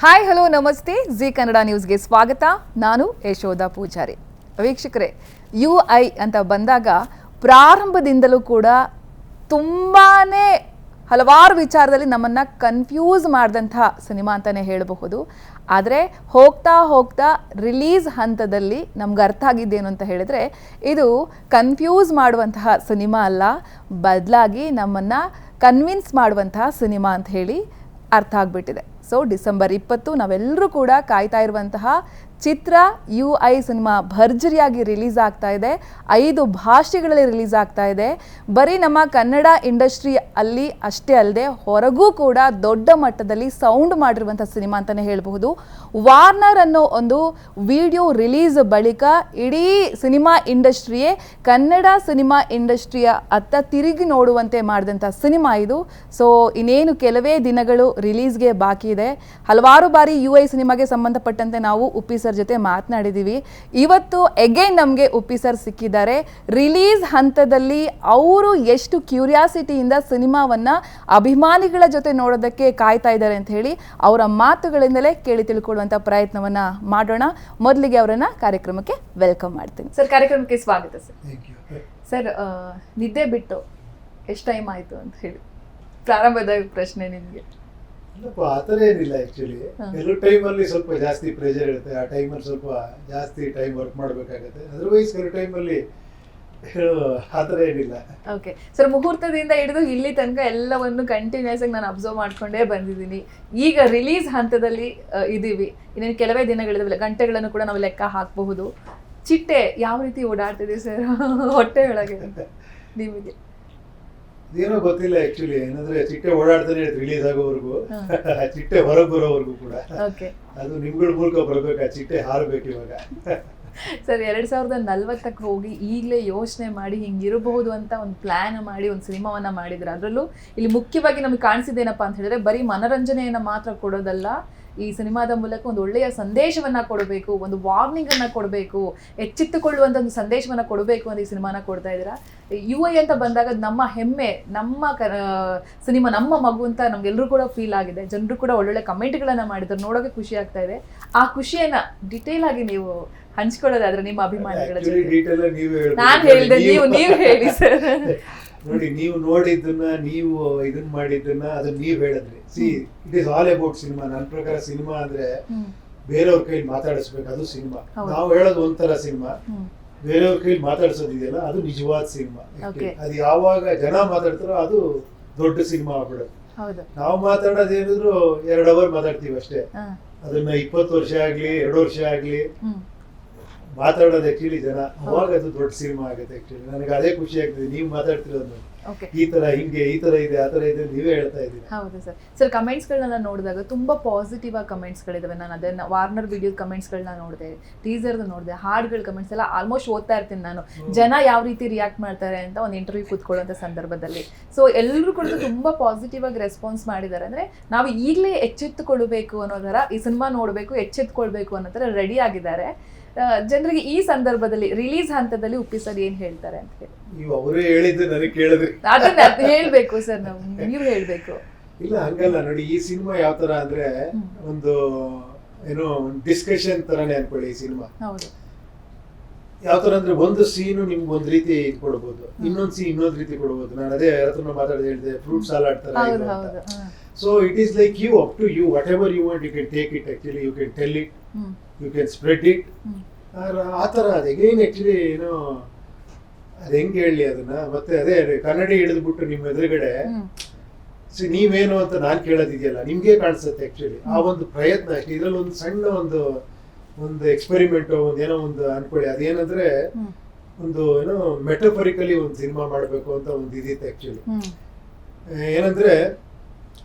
Hi hello ನಮಸ್ತೆ. G Kannada ನ್ಯೂಸ್ಗೆ ಸ್ವಾಗತ. ನಾನು ಯಶೋಧ ಪೂಜಾರಿ. ವೀಕ್ಷಕರೇ ಯು ಐ ಅಂತ ಬಂದಾಗ ಪ್ರಾರಂಭದಿಂದಲೂ ಕೂಡ ತುಂಬಾ ಹಲವಾರು ವಿಚಾರದಲ್ಲಿ ನಮ್ಮನ್ನು ಕನ್ಫ್ಯೂಸ್ ಮಾಡಿದಂಥ ಸಿನಿಮಾ ಅಂತಲೇ ಹೇಳಬಹುದು. ಆದರೆ ಹೋಗ್ತಾ ಹೋಗ್ತಾ ರಿಲೀಸ್ ಹಂತದಲ್ಲಿ ನಮ್ಗೆ ಅರ್ಥ ಆಗಿದ್ದೇನು ಅಂತ ಹೇಳಿದ್ರೆ, ಇದು ಕನ್ಫ್ಯೂಸ್ ಮಾಡುವಂತಹ ಸಿನಿಮಾ ಅಲ್ಲ. ಬದಲಾಗಿ ನಮ್ಮನ್ನು ಕನ್ವಿನ್ಸ್ ಮಾಡುವಂತಹ ಸಿನಿಮಾ ಅಂತ ಹೇಳಿ ಅರ್ಥ ಆಗಿಬಿಟ್ಟಿದೆ. ಸೊ ಡಿಸೆಂಬರ್ ಇಪ್ಪತ್ತು ನಾವೆಲ್ಲರೂ ಕೂಡ ಕಾಯ್ತಾ ಇರುವಂತಹ ಚಿತ್ರ ಯು ಐ ಸಿನಿಮಾ ಭರ್ಜರಿಯಾಗಿ ರಿಲೀಸ್ ಆಗ್ತಾ ಇದೆ. ಐದು ಭಾಷೆಗಳಲ್ಲಿ ರಿಲೀಸ್ ಆಗ್ತಾ ಇದೆ. ಬರೀ ನಮ್ಮ ಕನ್ನಡ ಇಂಡಸ್ಟ್ರಿ ಅಲ್ಲಿ ಅಷ್ಟೇ ಅಲ್ಲದೆ ಹೊರಗೂ ಕೂಡ ದೊಡ್ಡ ಮಟ್ಟದಲ್ಲಿ ಸೌಂಡ್ ಮಾಡಿರುವಂಥ ಸಿನಿಮಾ ಅಂತಲೇ ಹೇಳಬಹುದು. ವಾರ್ನರ್ ಅನ್ನೋ ಒಂದು ವಿಡಿಯೋ ರಿಲೀಸ್ ಬಳಿಕ ಇಡೀ ಸಿನಿಮಾ ಇಂಡಸ್ಟ್ರಿಯೇ ಕನ್ನಡ ಸಿನಿಮಾ ಇಂಡಸ್ಟ್ರಿಯ ಅತ್ತ ತಿರುಗಿ ನೋಡುವಂತೆ ಮಾಡಿದಂಥ ಸಿನಿಮಾ ಇದು. ಸೊ ಇನ್ನೇನು ಕೆಲವೇ ದಿನಗಳು ರಿಲೀಸ್ಗೆ ಬಾಕಿ ಇದೆ. ಹಲವಾರು ಬಾರಿ ಯು ಐ ಸಿನಿಮಾಗೆ ಸಂಬಂಧಪಟ್ಟಂತೆ ನಾವು ಉಪ್ಪಿ ಸರ್ ಜೊತೆ ಮಾತನಾಡಿದ್ದೀವಿ ಇವತ್ತು ಎಗೈನ್ ನಮಗೆ ಉಪ್ಪಿ ಸರ್ ಸಿಕ್ಕಿದ್ದಾರೆ. ರಿಲೀಸ್ ಹಂತದಲ್ಲಿ ಅವರು ಎಷ್ಟು ಕ್ಯೂರಿಯಾಸಿಟಿಯಿಂದ ಸಿನಿಮಾವನ್ನ ಅಭಿಮಾನಿಗಳ ಜೊತೆ ನೋಡೋದಕ್ಕೆ ಕಾಯ್ತಾ ಇದ್ದಾರೆ ಅಂತ ಹೇಳಿ ಅವರ ಮಾತುಗಳಿಂದಲೇ ಕೇಳಿ ತಿಳ್ಕೊಳ್ಳುವಂತ ಪ್ರಯತ್ನವನ್ನ ಮಾಡೋಣ. ಮೊದಲಿಗೆ ಅವರನ್ನ ಕಾರ್ಯಕ್ರಮಕ್ಕೆ ವೆಲ್ಕಮ್ ಮಾಡ್ತೀನಿ. ಸರ್ ಕಾರ್ಯಕ್ರಮಕ್ಕೆ ಸ್ವಾಗತ ಸರ್. ಥ್ಯಾಂಕ್ ಯು ಸರ್ ನಿದ್ದೆ ಬಿಟ್ಟು ಎಷ್ಟು ಟೈಮ್ ಆಯಿತು ಅಂತ ಹೇಳಿ. ಪ್ರಾರಂಭದ ಪ್ರಶ್ನೆ ನಿಮಗೆ. ಇಲ್ಲಪ್ಪ ಆ ಥರ ಏನಿಲ್ಲ ಆ್ಯಕ್ಚುಲಿ ಕೆಲವು ಟೈಮಲ್ಲಿ ಸ್ವಲ್ಪ ಜಾಸ್ತಿ ಪ್ರೆಷರ್ ಇರುತ್ತೆ. ಆ ಟೈಮಲ್ಲಿ ಸ್ವಲ್ಪ ಜಾಸ್ತಿ ಟೈಮ್ ವರ್ಕ್ ಮಾಡಬೇಕಾಗುತ್ತೆ. ಅದರ್ವೈಸ್ ಕೆಲವು ಟೈಮಲ್ಲಿ ಏನಿಲ್ಲ. ಓಕೆ ಸರ್ ಮುಹೂರ್ತದಿಂದ ಹಿಡಿದು ಇಲ್ಲಿ ತನಕ ಎಲ್ಲವನ್ನು ಕಂಟಿನ್ಯೂಸ್ ಆಗಿ ನಾನು ಅಬ್ಸರ್ವ್ ಮಾಡ್ಕೊಂಡೇ ಬಂದಿದ್ದೀನಿ. ಈಗ ರಿಲೀಸ್ ಹಂತದಲ್ಲಿ ಇದೀವಿ. ಇನ್ನೇನು ಕೆಲವೇ ದಿನಗಳಿದಾವೆ ಗಂಟೆಗಳನ್ನು ಕೂಡ ನಾವು ಲೆಕ್ಕ ಹಾಕಬಹುದು. ಚಿಟ್ಟೆ ಯಾವ ರೀತಿ ಓಡಾಡ್ತಿದೆ ಸರ್ ಹೊಟ್ಟೆ ಒಳಗೆ. ನಿಮಗೆ ಇದೇನೋ ಗೊತ್ತಿಲ್ಲ ಆಕ್ಚುಲಿ ಏನಂದ್ರೆ ಚಿಟ್ಟೆ ಓಡಾಡ್ತಾನೆ ರಿಲೀಸ್ ಆಗೋವರೆಗೂ. ಆ ಚಿಟ್ಟೆ ಹೊರಗೆ ಬರೋವರೆಗೂ ಕೂಡ. ಅದು ನಿಮ್ಗಳ ಮೂಲಕ ಬರ್ಬೇಕು ಆ ಚಿಟ್ಟೆ ಹಾರಬೇಕು ಇವಾಗ. ಸರ್ ಎರಡ್ ಸಾವಿರದ ನಲ್ವತ್ತಕ್ಕೆ ಹೋಗಿ ಈಗಲೇ ಯೋಚನೆ ಮಾಡಿ ಹಿಂಗಿರಬಹುದು ಅಂತ ಒಂದು ಪ್ಲಾನ್ ಮಾಡಿ ಒಂದು ಸಿನಿಮಾವನ್ನ ಮಾಡಿದ್ರೆ. ಅದರಲ್ಲೂ ಇಲ್ಲಿ ಮುಖ್ಯವಾಗಿ ನಮಗೆ ಕಾಣಿಸಿದೇನಪ್ಪ ಅಂತ ಹೇಳಿದ್ರೆ ಬರೀ ಮನರಂಜನೆಯನ್ನ ಮಾತ್ರ ಕೊಡೋದಲ್ಲ ಈ ಸಿನಿಮಾದ ಮೂಲಕ ಒಂದು ಒಳ್ಳೆಯ ಸಂದೇಶವನ್ನ ಕೊಡಬೇಕು ಒಂದು ವಾರ್ನಿಂಗ್ ಅನ್ನ ಕೊಡಬೇಕು ಎಚ್ಚೆತ್ತುಕೊಳ್ಳುವಂತ ಒಂದು ಸಂದೇಶವನ್ನ ಕೊಡಬೇಕು ಅಂತ ಈ ಸಿನಿಮಾನ ಕೊಡ್ತಾ ಇದ್ದೀರಾ? ಯು ಐ ಅಂತ ಬಂದಾಗ ನಮ್ಮ ಹೆಮ್ಮೆ ನಮ್ಮ ಕ ಸಿನಿಮಾ ನಮ್ಮ ಮಗು ಅಂತ ನಮ್ಗೆಲ್ಲರೂ ಕೂಡ ಫೀಲ್ ಆಗಿದೆ. ಜನರು ಕೂಡ ಒಳ್ಳೊಳ್ಳೆ ಕಮೆಂಟ್ಗಳನ್ನ ಮಾಡಿದ್ರು ನೋಡೋಕೆ ಖುಷಿ ಆಗ್ತಾ ಇದೆ. ಆ ಖುಷಿಯನ್ನ ಡಿಟೇಲ್ ಆಗಿ ನೀವು ಹಂಚ್ಕೊಳ್ಳೋದಾದ್ರೆ ನಿಮ್ಮ ಅಭಿಮಾನಿಗಳ ಜೊತೆ. ನಾನ್ ಹೇಳ್ದೆ ನೀವು ನೀವು ಹೇಳಿ ಸರ್ ನೋಡಿ ನೀವು ನೋಡಿದ್ದನ್ನ ನೀವು ಇದನ್ನ ಮಾಡಿದ್ದನ್ನ ಅದನ್ನ ನೀವ್ ಹೇಳಿದ್ರಿ. See it is all about cinema ನನ್ನ ಪ್ರಕಾರ ಸಿನಿಮಾ ಅಂದ್ರೆ ಬೇರೆಯವ್ರ ಕೈಲಿ ಮಾತಾಡಿಸ್ಬೇಕು ಅದು ಸಿನಿಮಾ. ನಾವು ಹೇಳೋದು ಒಂಥರ ಸಿನಿಮಾ ಬೇರೆಯವ್ರ ಕೈಲಿ ಮಾತಾಡ್ಸೋದಿದೆಯಲ್ಲ ಅದು ನಿಜವಾದ ಸಿನಿಮಾ. ಅದು ಯಾವಾಗ ಜನ ಮಾತಾಡ್ತಾರೋ ಅದು ದೊಡ್ಡ ಸಿನಿಮಾ ಆಗ್ಬಿಡುತ್ತೆ. ನಾವು ಮಾತಾಡೋದು ಏನಿದ್ರು ಎರಡು ಅವರ್ ಮಾತಾಡ್ತೀವಿ ಅಷ್ಟೇ. ಅದನ್ನ ಇಪ್ಪತ್ತು ವರ್ಷ ಆಗ್ಲಿ ಎರಡು ವರ್ಷ ಆಗ್ಲಿ. ಮಾತಾಡೋದು ಆಕ್ಚುಲಿ ಜನ. ಅವಾಗ ಅದು ದೊಡ್ಡ ಸಿನಿಮಾ ಆಗುತ್ತೆ ಆಕ್ಚುಲಿ ನನಗೆ ಅದೇ ಖುಷಿ ಆಗ್ತದೆ ನೀವು ಮಾತಾಡ್ತಿರೋದು ಈ ತರ ಹಿಂಗೆ ಈ ತರ ಇದೆ ಆ ತರ ಇದೆ ನೀವೇ ಹೇಳ್ತಾ ಇದ್ದೀರಾ? ಹೌದು ಸರ್. ಸರ್ ಕಮೆಂಟ್ಸ್ಗಳನ್ನೆಲ್ಲ ನೋಡಿದಾಗ ತುಂಬಾ ಪಾಸಿಟಿವ್ ಆಗಿ ಕಮೆಂಟ್ಸ್ಗಳಿದಾವೆ. ನಾನು ಅದನ್ನ ವಾರ್ನರ್ ವಿಡಿಯೋ ಕಮೆಂಟ್ಸ್ಗಳನ್ನ ನೋಡಿದೆ ಟೀಸರ್ದು ನೋಡಿದೆ ಹಾಡ್ಗಳ ಕಮೆಂಟ್ಸ್ ಎಲ್ಲ ಆಲ್ಮೋಸ್ಟ್ ಓದ್ತಾ ಇರ್ತೀನಿ ನಾನು. ಜನ ಯಾವ ರೀತಿ ರಿಯಾಕ್ಟ್ ಮಾಡ್ತಾರೆ ಅಂತ ಒಂದು ಇಂಟರ್ವ್ಯೂ ಕೂತ್ಕೊಳ್ಳುವಂಥ ಸಂದರ್ಭದಲ್ಲಿ. ಸೊ ಎಲ್ಲರೂ ಕೂಡ ತುಂಬಾ ಪಾಸಿಟಿವ್ ಆಗಿ ರೆಸ್ಪಾನ್ಸ್ ಮಾಡಿದ್ದಾರೆ. ಅಂದ್ರೆ ನಾವು ಈಗಲೇ ಎಚ್ಚೆತ್ತುಕೊಳ್ಬೇಕು ಅನ್ನೋ ಥರ ಈ ಸಿನಿಮಾ ನೋಡಬೇಕು ಎಚ್ಚೆತ್ಕೊಳ್ಬೇಕು ಅನ್ನೋ ಥರ ರೆಡಿ ಆಗಿದ್ದಾರೆ. ಜನರಿಗೆ ಈ ಸಂದರ್ಭದಲ್ಲಿ ರಿಲೀಸ್ ಹಂತದಲ್ಲಿ ಉಪ್ಪಿ ಸರ್ ಏನ್ ಹೇಳ್ತಾರೆ ಅಂತ ಹೇಳಿ. ನೀವು ಅವರೇ ಹೇಳಿದ್ದು ನನಗೆ ಕೇಳಿದ್ರಿ. ಅದನ್ನ ಹೇಳ್ಬೇಕು ಸರ್ ನಾವು ನೀವು ಹೇಳ್ಬೇಕು. ಇಲ್ಲ ಹಂಗಲ್ಲ ನೋಡಿ ಈ ಸಿನಿಮಾ ಯಾವ ತರ ಅಂದ್ರೆ ಒಂದು ಏನೋ ಡಿಸ್ಕಷನ್ ತರಾನೇ ಅನ್ಕೊಳ್ಳಿ ಈ ಸಿನಿಮಾ. ಯಾವ ತರ ಅಂದ್ರೆ ಒಂದು ಸೀನು ನಿಮ್ಗೆ ಒಂದ್ ರೀತಿ ಕೊಡ್ಬೋದು ಇನ್ನೊಂದ್ ಸೀನ್ ಇನ್ನೊಂದ್ ರೀತಿ ಕೊಡ್ಬೋದು. ನಾನು ಅದೇ ಯಾರತ್ರ ಮಾತಾಡೋದು ಹೇಳಿದೆ ಫ್ರೂಟ್ ಸಲಾಡ್ ತರ so it is like you up to you whatever you want you can take it actually you can tell it you can spread it ಆ ಥರ ಅದು. ಎಗೈನ್ ಆ್ಯಕ್ಚುಲಿ ಏನೋ ಅದು ಹೆಂಗೆ ಹೇಳಿ ಅದನ್ನ? ಮತ್ತೆ ಅದೇ ಕನ್ನಡಿ ಹಿಡಿದ್ಬಿಟ್ಟು ನಿಮ್ಮ ಎದುರುಗಡೆ ಸಿ ನೀವೇನು ಅಂತ ನಾನು ಕೇಳೋದಿದೆಯಲ್ಲ ನಿಮಗೆ ಕಾಣಿಸುತ್ತೆ ಆ್ಯಕ್ಚುಲಿ ಆ ಒಂದು ಪ್ರಯತ್ನ ಅಷ್ಟೇ ಇದರಲ್ಲಿ ಒಂದು ಸಣ್ಣ ಒಂದು ಒಂದು ಎಕ್ಸ್ಪೆರಿಮೆಂಟು ಒಂದು ಏನೋ ಒಂದು ಅನ್ಕೊಳ್ಳಿ. ಅದೇನಂದ್ರೆ ಒಂದು ಏನೋ ಮೆಟಫರಿಕಲಿ ಒಂದು ಸಿನಿಮಾ ಮಾಡಬೇಕು ಅಂತ ಒಂದು ಇದಿತ್ತು ಆ್ಯಕ್ಚುಲಿ ಏನಂದ್ರೆ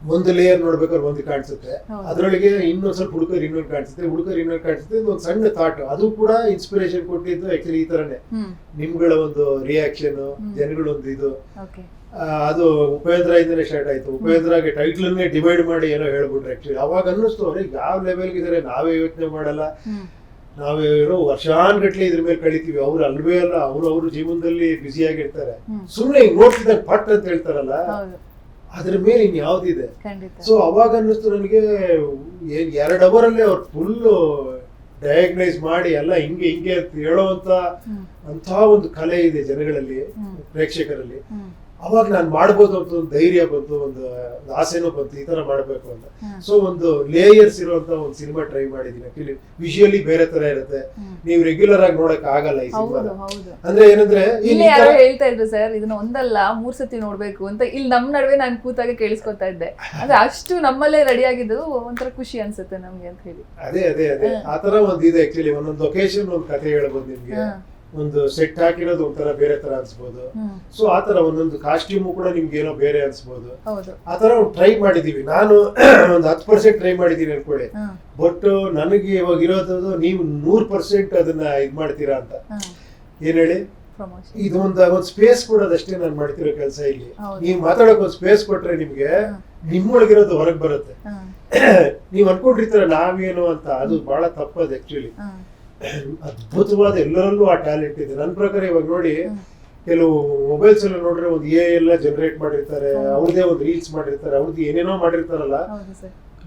ಒಂದು ಲೇಯರ್ ನೋಡ್ಬೇಕಾದ್ರೆ ಒಂದು ಕಾಣಿಸುತ್ತೆ. ಅದರೊಳಗೆ ಇನ್ನೊಂದ್ ಸ್ವಲ್ಪ ಹುಡುಕರ್ ಇನ್ನೊಂದು ಕಾಣಿಸುತ್ತೆ ಹುಡುಕರ್ ಇನ್ನೊಂದು ಕಾಣಿಸುತ್ತೆ ಒಂದು ಸಣ್ಣ ಥಾಟ್ ಅದು ಕೂಡ ಇನ್ಸ್ಪಿರೇಷನ್ ಕೊಟ್ಟಿದ್ದು ಆಕ್ಚುಲಿ ಈ ತರನೇ. ನಿಮ್ಗಳ ಒಂದು ರಿಯಾಕ್ಷನ್ ಹ್ಮ್. ಜನಗಳ ಒಂದು ಇದು ಅದು ಉಪೇಂದ್ರ ಇಂದನೇ ಸ್ಟಾರ್ಟ್ ಆಯ್ತು. ಉಪೇಂದ್ರಗೆ ಟೈಟ್ಲನ್ನೇ ಡಿವೈಡ್ ಮಾಡಿ ಏನೋ ಹೇಳ್ಬಿಟ್ರೆ ಆಕ್ಚುಲಿ ಅವಾಗ ಅನ್ನಿಸ್ತು ಅವ್ರಿಗೆ ಯಾವ ಲೆವೆಲ್ಗೆ ಇದಾರೆ ನಾವೇ ಯೋಚನೆ ಮಾಡಲ್ಲ. ನಾವೇನೋ ವರ್ಷಾನ್ಗಟ್ಲೆ ಇದ್ರ ಮೇಲೆ ಕಳಿತೀವಿ. ಅವ್ರು ಅಲ್ವೇ ಅಲ್ಲ ಅವ್ರು ಅವ್ರ ಜೀವನದಲ್ಲಿ ಬ್ಯುಸಿ ಆಗಿರ್ತಾರೆ. ಸುಮ್ನೆ ಸುಮ್ಮನೆ ನೋಡ್ತಿದ್ದಾರೆ ಪಟ್ ಅಂತ ಹೇಳ್ತಾರಲ್ಲ. ಅದ್ರ ಮೇಲೆ ಇನ್ ಯಾವ್ದಿದೆ? ಸೊ ಅವಾಗ ಅನ್ನಿಸ್ತು ನನಗೆ ಎರಡು ಅವರ್ ಅಲ್ಲಿ ಅವ್ರು ಫುಲ್ ಡಯಾಗ್ನೈಸ್ ಮಾಡಿ ಎಲ್ಲ ಹಿಂಗೆ ಹಿಂಗೆ ಅಂತ ಹೇಳೋವಂತ ಅಂತ ಒಂದು ಕಲೆ ಇದೆ ಜನಗಳಲ್ಲಿ ಪ್ರೇಕ್ಷಕರಲ್ಲಿ. ಅವಾಗ ನಾನು ಮಾಡ್ಬೋದು ಅಂತ ಒಂದು ಧೈರ್ಯ ಬಂತು ಒಂದು ಆಸೆನೂ ಬಂತು ಈ ತರ ಮಾಡ್ಬೇಕು ಅಂತ. ಸೊ ಒಂದು ಲೇಯರ್ಸ್ ಇರುವಂತ ಒಂದು ಸಿನಿಮಾ ಟ್ರೈ ಮಾಡಿದೀನಿ. ಆಕ್ಚುಲಿ ವಿಜುವಲಿ ಬೇರೆ ತರ ಇರುತ್ತೆ. ನೀವು ರೆಗ್ಯುಲರ್ ಆಗಿ ನೋಡಕ್ ಆಗಲ್ಲ ಈ ಸಿನಿಮಾ ಅಂದ್ರೆ ಏನಂದ್ರೆ ಇಲ್ಲಿ ಯಾರೋ ಹೇಳ್ತಾ ಇದ್ರು ಸರ್ ಇದನ್ನ ಒಂದಲ್ಲ ಮೂರ್ ಸತಿ ನೋಡ್ಬೇಕು ಅಂತ. ಇಲ್ಲಿ ನಮ್ ನಡುವೆ ನಾನು ಕೂತಾಗ ಕೇಳಿಸ್ಕೊತಾ ಇದ್ದೆ. ಅಂದ್ರೆ ಅಷ್ಟು ನಮ್ಮಲ್ಲೇ ರೆಡಿ ಆಗಿದ್ದು ಒಂಥರ ಖುಷಿ ಅನ್ಸುತ್ತೆ ನಮ್ಗೆ ಅಂತ ಹೇಳಿ. ಅದೇ ಅದೇ ಅದೇ. ಆ ತರ ಒಂದ್ ಇದೆ ಆಕ್ಚುಲಿ ಒಂದೊಂದು ಲೊಕೇಶನ್ ಒಂದು ಕಥೆ ಹೇಳ್ಬೋದು ನಿಮ್ಗೆ. ಒಂದು ಸೆಟ್ ಹಾಕಿರೋದು ಒಂಥರ ಬೇರೆ ತರ ಅನ್ಸ್ಬೋದು. ಸೊ ಆತರ ತರ ಒಂದೊಂದು ಕಾಸ್ಟ್ಯೂಮ್ ಕೂಡ ನಿಮ್ಗೆ ಏನೋ ಬೇರೆ ಅನ್ಸ್ಬೋದು. ಆತರ ಟ್ರೈ ಮಾಡಿದೀವಿ. ನಾನು ಒಂದು ಹತ್ತು ಪರ್ಸೆಂಟ್ ಟ್ರೈ ಮಾಡಿದೀನಿ ಅನ್ಕೊಳ್ಳಿ. ಬಟ್ ನನಗೆ ಇವಾಗ ಇರೋದು ನೀವು ನೂರ್ ಪರ್ಸೆಂಟ್ ಅದನ್ನ ಇದ್ ಮಾಡ್ತೀರಾ ಅಂತ. ಏನ್ ಹೇಳಿ? ಇದು ಒಂದು ಒಂದು ಸ್ಪೇಸ್ ಕೊಡೋದಷ್ಟೇ ನಾನು ಮಾಡ್ತಿರೋ ಕೆಲಸ ಇಲ್ಲಿ. ನೀವು ಮಾತಾಡಕ್ ಒಂದು ಸ್ಪೇಸ್ ಕೊಟ್ರೆ ನಿಮ್ಗೆ. ನಿಮ್ಮೊಳಗಿರೋದು ಹೊರಗೆ ಬರುತ್ತೆ. ನೀವ್ ಅನ್ಕೊಂಡಿರ್ತೀರ ನಾವೇನು ಅಂತ ಅದು ಬಹಳ ತಪ್ಪದು ಆಕ್ಚುಲಿ ಅದ್ಭುತವಾದ ಎಲ್ಲರಲ್ಲೂ ಆ ಟ್ಯಾಲೆಂಟ್ ಇದೆ. ನನ್ನ ಪ್ರಕಾರ ಇವಾಗ ನೋಡಿ ಕೆಲವು ಮೊಬೈಲ್ಸ್ ಎಲ್ಲ ನೋಡ್ರೆ ಒಂದು ಎ ಎಲ್ಲ ಜನರೇಟ್ ಮಾಡಿರ್ತಾರೆ. ಅವ್ರದೇ ಒಂದು ರೀಲ್ಸ್ ಮಾಡಿರ್ತಾರೆ ಅವ್ರದ್ದು ಏನೇನೋ ಮಾಡಿರ್ತಾರಲ್ಲ.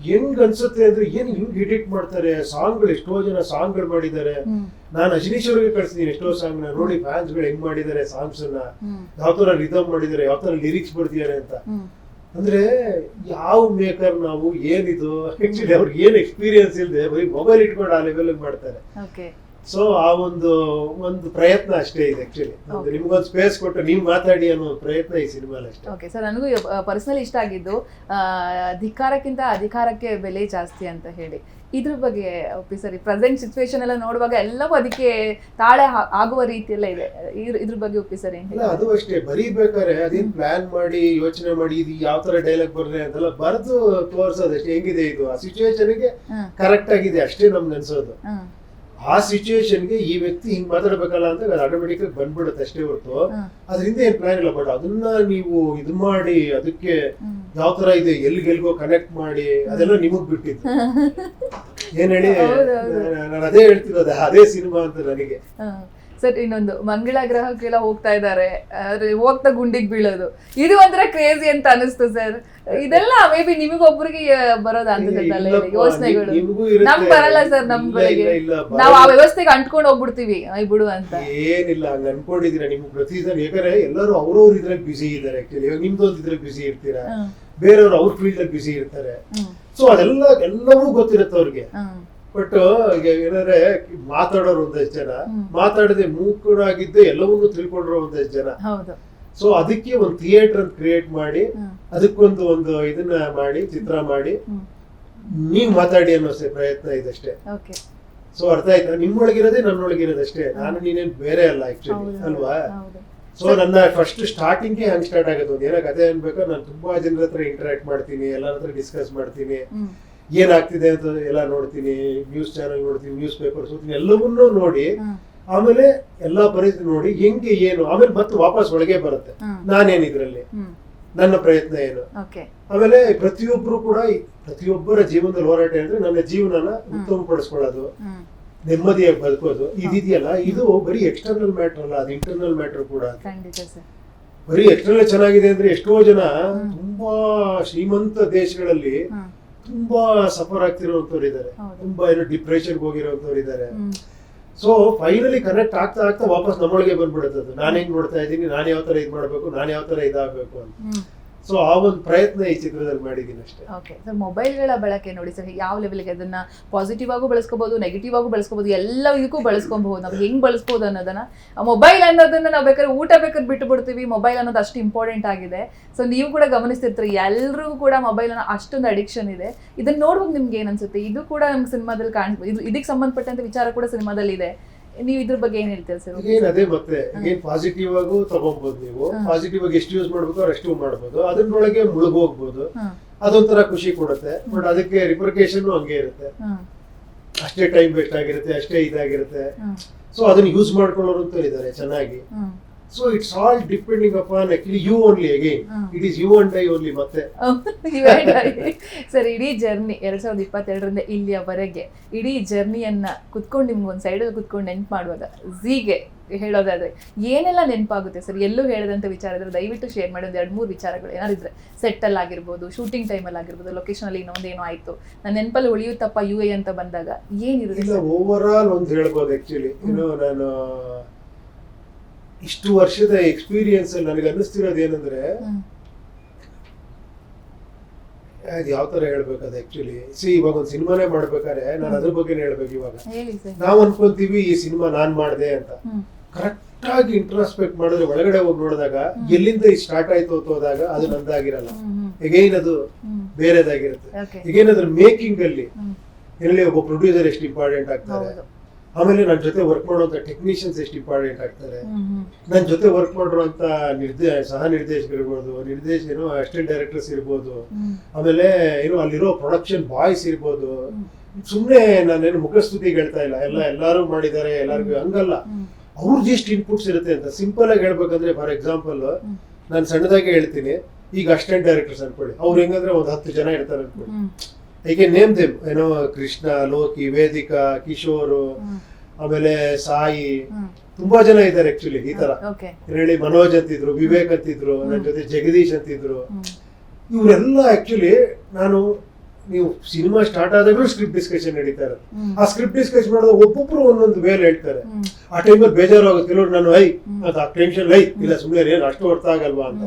ಹೆಂಗ್ ಅನ್ಸುತ್ತೆ ಅಂದ್ರೆ ಏನ್ ಹಿಂಗ್ ಎಡಿಟ್ ಮಾಡ್ತಾರೆ? ಸಾಂಗ್ಗಳು ಎಷ್ಟೋ ಜನ ಸಾಂಗ್ಗಳು ಮಾಡಿದ್ದಾರೆ. ಹ್ಮ್. ನಾನು ಅಜನೀಶ್ ಅವ್ರಿಗೆ ಕಳ್ಸಿದೀನಿ ಎಷ್ಟೋ ಸಾಂಗ್ನ. ನೋಡಿ ಫ್ಯಾನ್ಸ್ಗಳು ಹೆಂಗ್ ಮಾಡಿದ್ದಾರೆ ಸಾಂಗ್ಸ್ ಅನ್ನ. ಯಾವ ತರ ರಿದಮ್ ಮಾಡಿದ್ದಾರೆ ಯಾವ ತರ ಲಿರಿಕ್ಸ್ ಬರ್ತಿದ್ದಾರೆ ಅಂತ ಅಂದ್ರೆ ಯಾವ ಮೇಕರ್ ನಾವು ಏನಿದು? ಆಕ್ಚುಲಿ ಅವ್ರಿಗೆ ಏನ್ ಎಕ್ಸ್ಪೀರಿಯನ್ಸ್ ಇಲ್ಲದೆ ಬರೀ ಮೊಬೈಲ್ ಇಟ್ಕೊಂಡು ಆ ಲೆವೆಲ್ ಮಾಡ್ತಾರೆ. ಸೊ ಆ ಒಂದು ಒಂದು ಪ್ರಯತ್ನ ಅಷ್ಟೇ ಇದೆ ಆಕ್ಚುಲಿ. ನಿಮ್ಗೊಂದು ಸ್ಪೇಸ್ ಕೊಟ್ಟು ನೀವು ಮಾತಾಡಿ ಅನ್ನೋ ಪ್ರಯತ್ನ ಈ ಸಿನಿಮಾ ಅಷ್ಟೇ. ಓಕೆ ಸರ್ ನನಗೂ ಪರ್ಸನಲಿ ಇಷ್ಟ ಆಗಿದ್ದು ಆ, ಧಿಕ್ಕಾರಕ್ಕಿಂತ ಅಧಿಕಾರಕ್ಕೆ ಬೆಲೆ ಜಾಸ್ತಿ ಅಂತ ಹೇಳಿ. ಇದ್ರ ಬಗ್ಗೆ ಒಪ್ಪಿ ಸರಿ ಪ್ರೆಸೆಂಟ್ ಸಿಚುವೇಶನ್ ಎಲ್ಲ ನೋಡುವಾಗ ಎಲ್ಲವೂ ಅದಕ್ಕೆ ತಾಳೆ ಆಗುವ ರೀತಿಯೆಲ್ಲ ಇದೆ. ಇದ್ರ ಬಗ್ಗೆ ಒಪ್ಪಿ ಸರ್ ಇಲ್ಲ ಅದು ಅಷ್ಟೇ. ಬರೀಬೇಕಾದ್ರೆ ಅದೇನ್ ಪ್ಲಾನ್ ಮಾಡಿ ಯೋಚನೆ ಮಾಡಿ ಇದು ಯಾವ ತರ ಡೈಲಾಗ್ ಬರ್ರೆ ಅದೆಲ್ಲ ಬರೆದು ತೋರಿಸೋದು ಅಷ್ಟೇ. ಹೆಂಗಿದೆ ಇದು? ಆ ಸಿಚುವೇಶನ್ಗೆ ಕರೆಕ್ಟ್ ಆಗಿದೆ ಅಷ್ಟೇ ನಮ್ಗೆ ಅನ್ಸೋದು. ಆ ಸಿಚುವೇಶನ್ಗೆ ಈ ವ್ಯಕ್ತಿ ಹಿಂಗ್ ಮಾತಾಡ್ಬೇಕಲ್ಲ ಅಂತ ಅದು ಆಟೋಮೆಟಿಕ್ ಆಗಿ ಬಂದ್ಬಿಡುತ್ತೆ ಅಷ್ಟೇ ಹೊರತು. ಅದರಿಂದ ಏನ್ ಪ್ಲಾನ್ ಇಲ್ಲ ಬಟ್ ಅದನ್ನ ನೀವು ಇದು ಮಾಡಿ ಅದಕ್ಕೆ ಯಾವ ತರ ಇದೆ ಎಲ್ಲಿ ಗೆಲ್ಗೋ ಕನೆಕ್ಟ್ ಮಾಡಿ ಅದೆಲ್ಲ ನಿಮಗ್ ಬಿಟ್ಟಿದ್ದು. ಏನ್ ಹೇಳಿ. ನಾನು ಅದೇ ಹೇಳ್ತಿರೋದು ಅದೇ ಸಿನಿಮಾ ಅಂತ ನನಗೆ. ಸರ್ ಇನ್ನೊಂದು. ಮಂಗಳ ಗ್ರಹಕ್ಕೆಲ್ಲ ಹೋಗ್ತಾ ಇದ್ದಾರೆ. ಹೋಗ್ತಾ ಗುಂಡಿಗೆ ಬೀಳೋದು. ಇದು ಒಂಥರ ಕ್ರೇಜಿ ಅಂತ ಅನಿಸ್ತು ಸರ್ ಇದೆಲ್ಲ ಮೇ ಬಿ ನಿಮಗೊಬ್ಬರಿಗೆ ಬರೋದು ಅನ್ಸುತ್ತಲ್ಲ ಯೋಚನೆಗಳು ನಿಮ್- ನಮ್ಗ್ ಬರಲ್ಲ ಸರ್ ನಮ್ಗಳಿಗೆ ನಾವು ಆ. ವ್ಯವಸ್ಥೆಗೆ ಅಂಟ್ಕೊಂಡು ಹೋಗ್ಬಿಡ್ತೀವಿ. ಐ ಬಿಡು ಅಂತ. ಏನಿಲ್ಲ ಹಂಗ ಅನ್ಕೊಂಡಿದೀರ ನಿಮ್ಗೆ ಪ್ರತಿ ಸಲ ಯಾಕಂದ್ರೆ ಎಲ್ಲರೂ ಅವ್ರವ್ರ ಇದ್ರಲ್ಲಿ ಬ್ಯುಸಿ ಇದ್ದಾರೆ ಆಕ್ಚುಲಿ ಇವಾಗ ನಿಮ್ದೊಂದು ಇದ್ರಲ್ಲಿ ಬಿಸಿ ಇರ್ತೀರಾ? ಬೇರೆಯವ್ರು ಅವ್ರ ಫೀಲ್ಡ್ ಅಲ್ಲಿ ಬಿಸಿ ಇರ್ತಾರೆ. ಸೊ ಅದೆಲ್ಲ ಎಲ್ಲವೂ ಗೊತ್ತಿರುತ್ತೆ ಅವ್ರಿಗೆ. ಬಟ್ ಈಗ ಏನಂದ್ರೆ ಮಾತಾಡೋರು ಒಂದಷ್ಟು ಜನ. ಮಾತಾಡದೆ ಮೂಕರಾಗಿದ್ದು ಎಲ್ಲವನ್ನೂ ತಿಳ್ಕೊಂಡಿರೋ ಒಂದಷ್ಟು ಜನ. ಸೊ ಅದಕ್ಕೆ ಒಂದು ಥಿಯೇಟರ್ ಅಂತ ಕ್ರಿಯೇಟ್ ಮಾಡಿ ಅದಕ್ಕೊಂದು ಒಂದು ಇದನ್ನ ಮಾಡಿ ಚಿತ್ರ ಮಾಡಿ ನೀನ್ ನೀವ್ ಮಾತಾಡಿ ಅನ್ನೋ ಪ್ರಯತ್ನ ಇದಷ್ಟೇ ಸೊ ಅರ್ಥ ಆಯ್ತಾ? ನಿಮ್ಮೊಳಗಿರೋದೇ ನನ್ನೊಳಗಿರೋದಷ್ಟೇ. ನಾನು ನೀನೇನ್ ಬೇರೆ ಅಲ್ಲ ಆಕ್ಚುಲಿ ಅಲ್ವಾ? ಸೊ ನನ್ನ ಫಸ್ಟ್ ಸ್ಟಾರ್ಟಿಂಗ್ ಹಂಗ್ ಸ್ಟಾರ್ಟ್ ಆಗುತ್ತೆ. ಒಂದು ಏನೋ ಕತೆ ಅನ್ಬೇಕು ನಾನು ತುಂಬಾ ಜನರ ಹತ್ರ ಇಂಟರಾಕ್ಟ್ ಮಾಡ್ತೀನಿ ಎಲ್ಲರ ಹತ್ರ ಡಿಸ್ಕಸ್ ಮಾಡ್ತೀನಿ. ಏನಾಗ್ತಿದೆ ಅಂತ ಎಲ್ಲ ನೋಡ್ತೀನಿ ನ್ಯೂಸ್ ಚಾನಲ್ ನೋಡ್ತೀನಿ ನ್ಯೂಸ್ ಪೇಪರ್ಸ್ ಓದ್ತೀನಿ ಎಲ್ಲವನ್ನೂ ನೋಡಿ ಆಮೇಲೆ ಎಲ್ಲಾ ಪರಿಸ್ಥಿತಿ ನೋಡಿ ಹೆಂಗೆ ಏನು ಆಮೇಲೆ ಮತ್ತೆ ವಾಪಸ್ ಒಳಗೆ ಬರುತ್ತೆ. ನಾನೇನು ಇದ್ರಲ್ಲಿ? ನನ್ನ ಪ್ರಯತ್ನ ಏನು? ಆಮೇಲೆ ಪ್ರತಿಯೊಬ್ಬರು ಕೂಡ ಪ್ರತಿಯೊಬ್ಬರ ಜೀವನದಲ್ಲಿ ಹೋರಾಟ ಅಂದ್ರೆ ನನ್ನ ಜೀವನನ ಉತ್ತಮಪಡಿಸ್ಕೊಳ್ಳೋದು ನೆಮ್ಮದಿಯಾಗಿ ಬದುಕೋದು. ಇದಿದೆಯಲ್ಲ ಇದು ಬರೀ ಎಕ್ಸ್ಟರ್ನಲ್ ಮ್ಯಾಟರ್ ಅಲ್ಲ ಅದು ಇಂಟರ್ನಲ್ ಮ್ಯಾಟರ್ ಕೂಡ ಬರೀ ಎಕ್ಸ್ಟರ್ನಲ್ ಚೆನ್ನಾಗಿದೆ ಅಂದ್ರೆ ಎಷ್ಟೋ ಜನ ತುಂಬಾ ಶ್ರೀಮಂತ ದೇಶಗಳಲ್ಲಿ ತುಂಬಾ ಸಫರ್ ಆಗ್ತಿರೋಂಥವ್ರು ಇದ್ದಾರೆ. ತುಂಬಾ ಏನೋ ಡಿಪ್ರೆಷನ್ ಹೋಗಿರೋಂಥವ್ರು ಇದ್ದಾರೆ ಸೊ ಫೈನಲಿ ಕನೆಕ್ಟ್ ಆಗ್ತಾ ಆಗ್ತಾ ವಾಪಸ್ ನಮ್ಮೊಳಗೆ ಬಂದ್ಬಿಡುತ್ತೆ ನಾನು ಹೆಂಗ್ ನೋಡ್ತಾ ಇದ್ದೀನಿ ನಾನು ಯಾವ ತರ ಇದ್ ಮಾಡ್ಬೇಕು ನಾನು ಯಾವ ತರ ಇದಾಗಬೇಕು ಅಂತ. ಸೊ ಆ ಒಂದು ಪ್ರಯತ್ನ ಈ ಚಿತ್ರದಲ್ಲಿ ಮಾಡಿದ್ದೀನಿ ಅಷ್ಟೇ. ಓಕೆ ಸರ್ ಮೊಬೈಲ್ಗಳ ಬಳಕೆ ನೋಡಿ ಸರ್, ಯಾವ ಲೆವೆಲ್ಗೆ ಅದನ್ನ ಪಾಸಿಟಿವ್ ಆಗು ಬಳಸ್ಕೋಬಹುದು ನೆಗೆಟಿವ್ ಆಗು ಬಳಸ್ಕೋಬಹುದು ಎಲ್ಲ ಇದಕ್ಕೂ ಬಳಸ್ಕೊಬಹುದು. ನಾವು ಹೆಂಗ್ ಬಳಸ್ಬೋದು ಅನ್ನೋದನ್ನ ಮೊಬೈಲ್ ಅನ್ನೋದನ್ನ ನಾವು ಬೇಕಾದ್ರೆ ಊಟ ಬೇಕಾದ್ರೆ ಬಿಟ್ಟು ಬಿಡ್ತೀವಿ. ಮೊಬೈಲ್ ಅನ್ನೋದು ಅಷ್ಟು ಇಂಪಾರ್ಟೆಂಟ್ ಆಗಿದೆ. ಸೊ ನೀವು ಕೂಡ ಗಮನಿಸ್ತಿರ್ತೀರಿ ಎಲ್ರಿಗೂ ಕೂಡ ಮೊಬೈಲ್ ಅನ್ನೋ ಅಷ್ಟೊಂದು ಅಡಿಕ್ಷನ್ ಇದೆ. ಇದನ್ನ ನೋಡುವಾಗ ನಿಮ್ಗೆ ಏನ್ ಅನ್ಸುತ್ತೆ? ಇದು ಕೂಡ ನಮ್ಗೆ ಸಿನಿಮಾದಲ್ಲಿ ಕಾಣಿಸ್ಬೋದು. ಇದು, ಇದಕ್ಕೆ ಸಂಬಂಧಪಟ್ಟಂತ ವಿಚಾರ ಕೂಡ ಸಿನಿಮಾದಲ್ಲಿ ಇದೆ ನೀವು ಇದ್ರ ಬಗ್ಗೆ ಏನ್ ಹೇಳ್ತೀರಾ ಸರ್? ಈಗೇನ್ ಅದೇ ಮತ್ತೆ ಏನ್ ಪಾಸಿಟಿವ್ ಆಗು ತಗೋಬಹುದು ನೀವು. ಪಾಸಿಟಿವ್ ಆಗಿ ಎಷ್ಟು ಯೂಸ್ ಮಾಡ್ಬೇಕು ಅಷ್ಟು ಮಾಡ್ಬೋದು. ಅದ್ರೊಳಗೆ ಮುಳುಗೋಗ್ಬೋದು ಅದೊಂಥರ ಖುಷಿ ಕೊಡುತ್ತೆ. ಬಟ್ ಅದಕ್ಕೆ ರಿಪರ್ಕೇಶನ್ ಹಂಗೆ ಇರುತ್ತೆ. ಅಷ್ಟೇ ಟೈಮ್ ವೇಸ್ಟ್ ಆಗಿರುತ್ತೆ ಅಷ್ಟೇ ಇದಾಗಿರುತ್ತೆ. ಸೊ ಅದನ್ನ ಯೂಸ್ ಮಾಡ್ಕೊಳ್ಳೋರು ಅಂತ ಇದ್ದಾರೆ ಚೆನ್ನಾಗಿ. So it's all depending upon actually you only again it is you and I only ಮತ್ತೆ. ಸರ್ ಇಡೀ ಜರ್ನಿ ಎರಡ್ ಸಾವಿರದ ಇಪ್ಪತ್ತೆರಡರಿಂದ ಇಲ್ಲಿಯವರೆಗೆ ಇಡೀ ಜರ್ನಿಯನ್ನ ಕುತ್ಕೊಂಡು ನಿಮ್ಗೆ ಒಂದು ಸೈಡಲ್ಲಿ ಕುತ್ಕೊಂಡು ನೆನ್ಪು ಮಾಡುವಾಗ ಝೀಗೆ ಹೇಳೋದಾದ್ರೆ ಏನೆಲ್ಲ ನೆನಪಾಗುತ್ತೆ ಸರ್? ಎಲ್ಲೂ ಹೇಳದಂತ ವಿಚಾರ ಇದ್ರೆ ದಯವಿಟ್ಟು ಶೇರ್ ಮಾಡಿ ಒಂದು ಎರಡು ಮೂರು ವಿಚಾರಗಳು ಏನಾದ್ರು ಇದ್ರೆ ಸೆಟ್ಟಲ್ಲಿ ಆಗಿರ್ಬೋದು ಶೂಟಿಂಗ್ ಟೈಮಲ್ಲಿ ಆಗಿರ್ಬೋದು ಲೊಕೇಶನ್ ಅಲ್ಲಿ ಇನ್ನೊಂದೇನೋ ಆಯ್ತು. ನನ್ನ ನೆನಪಲ್ಲಿ ಉಳಿಯುತ್ತಪ್ಪ ಯು ಎ ಅಂತ ಬಂದಾಗ ಏನಿರುತ್ತೆ ಓವರ್ ಆಲ್ ಒಂದು ಹೇಳ್ಬೋದು ಇನ್ನು ನಾನು ಇಷ್ಟು ವರ್ಷದ ಎಕ್ಸ್ಪೀರಿಯನ್ಸ್ ನನಗೆ ಅನ್ನಿಸ್ತಿರೋದು ಏನಂದ್ರೆ ಅದು ಯಾವ ತರ ಹೇಳ್ಬೇಕು ಅದು ಆಕ್ಚುಲಿ ಸಿ ಇವಾಗ ಒಂದು ಸಿನಿಮಾನೇ ಮಾಡ್ಬೇಕಾದ್ರೆ ನಾನು ಅದ್ರ ಬಗ್ಗೆ ಹೇಳ್ಬೇಕು ಇವಾಗ. ನಾವ್ ಅನ್ಕೊಂತೀವಿ ಈ ಸಿನಿಮಾ ನಾನ್ ಮಾಡ್ದೆ ಅಂತ. ಕರೆಕ್ಟ್ ಆಗಿ ಇಂಟ್ರಾಸ್ಪೆಕ್ಟ್ ಮಾಡಿದ್ರೆ ಒಳಗಡೆ ಹೋಗಿ ನೋಡಿದಾಗ ಎಲ್ಲಿಂದ ಈ ಸ್ಟಾರ್ಟ್ ಆಯ್ತು ಅಂತ ಹೋದಾಗ ಅದು ನಂದಾಗಿರಲ್ಲ ಎಗೈನ್ ಅದು ಬೇರೆದಾಗಿರುತ್ತೆ. ಎಗೈನ್ ಅದ್ರ ಮೇಕಿಂಗ್ ಅಲ್ಲಿ ಎಲ್ಲಿ ಒಬ್ಬ ಪ್ರೊಡ್ಯೂಸರ್ ಎಷ್ಟು ಇಂಪಾರ್ಟೆಂಟ್ ಆಗ್ತಾರೆ? ಆಮೇಲೆ ನನ್ನ ಜೊತೆ ವರ್ಕ್ ಮಾಡುವಂತ ಟೆಕ್ನಿಷಿಯನ್ಸ್ ಎಷ್ಟು ಇಂಪಾರ್ಟೆಂಟ್ ಆಗ್ತಾರೆ. ನನ್ನ ಜೊತೆ ವರ್ಕ್ ಮಾಡಿರುವಂತ ನಿರ್ದೇ, ಸಹ ನಿರ್ದೇಶಕರಿರ್ಬೋದು ನಿರ್ದೇಶ ಏನೋ ಅಸಿಸ್ಟೆಂಟ್ ಡೈರೆಕ್ಟರ್ಸ್ ಇರ್ಬೋದು, ಆಮೇಲೆ ಏನು ಅಲ್ಲಿರೋ ಪ್ರೊಡಕ್ಷನ್ ಬಾಯ್ಸ್ ಇರ್ಬೋದು. ಸುಮ್ಮನೆ ನಾನೇನು ಮುಖಸ್ತುತಿ ಹೇಳ್ತಾ ಇಲ್ಲ. ಎಲ್ಲ ಎಲ್ಲಾರು ಮಾಡಿದ್ದಾರೆ, ಎಲ್ಲರಿಗೂ ಹಂಗಲ್ಲ. ಅವ್ರದ್ದು ಎಷ್ಟು ಇನ್ಪುಟ್ಸ್ ಇರುತ್ತೆ ಅಂತ ಸಿಂಪಲ್ ಆಗಿ ಹೇಳ್ಬೇಕಂದ್ರೆ ಫಾರ್ ಎಕ್ಸಾಂಪಲ್. ನಾನು ಸಣ್ಣದಾಗಿ ಹೇಳ್ತೀನಿ. ಈಗ ಅಸಿಸ್ಟೆಂಟ್ ಡೈರೆಕ್ಟರ್ಸ್ ಅನ್ಕೊಳ್ಳಿ. ಅವ್ರು ಹೆಂಗಂದ್ರೆ ಒಂದು ಹತ್ತು ಜನ ಇರ್ತಾರೆ ಅನ್ಕೊಳ್ಳಿ. ಏಕೆ ನೇಮ್ ದೇಮ್ ಏನೋ ಕೃಷ್ಣ ಲೋಕಿ ವೇದಿಕಾ ಕಿಶೋರ್ ಆಮೇಲೆ ಸಾಯಿ. ತುಂಬಾ ಜನ ಇದ್ದಾರೆ ಆಕ್ಚುಲಿ ಈ ತರ. ಹೇಳಿ ಮನೋಜ್ ಅಂತಿದ್ರು ವಿವೇಕ್ ಅಂತಿದ್ರು ನನ್ನ ಜೊತೆ ಜಗದೀಶ್ ಅಂತಿದ್ರು. ಇವರೆಲ್ಲ ಆಕ್ಚುಲಿ ನಾನು ನೀವು ಸಿನಿಮಾ ಸ್ಟಾರ್ಟ್ ಆದಾಗ್ಲೂ ಸ್ಕ್ರಿಪ್ಟ್ ಡಿಸ್ಕಷನ್ ನಡೀತಾ ಆ ಸ್ಕ್ರಿಪ್ಟ್ ಡಿಸ್ಕಷನ್ ಮಾಡಿದಾಗ ಒಬ್ಬೊಬ್ರು ಒಂದೊಂದು ವೇಲ್ ಹೇಳ್ತಾರೆ. ಆ ಟೈಮಲ್ಲಿ ಬೇಜಾರಾಗುತ್ತೆ. ಕೆಲವ್ರು ನಾನು ಐ ಅಂತ ಅದು ಆ ಟೆನ್ಷನ್ ಐ ಇಲ್ಲ ಸುಮ್ಮನೆ ಏನು ಅಷ್ಟು ಅರ್ಥ ಆಗಲ್ವಾ ಅಂತ.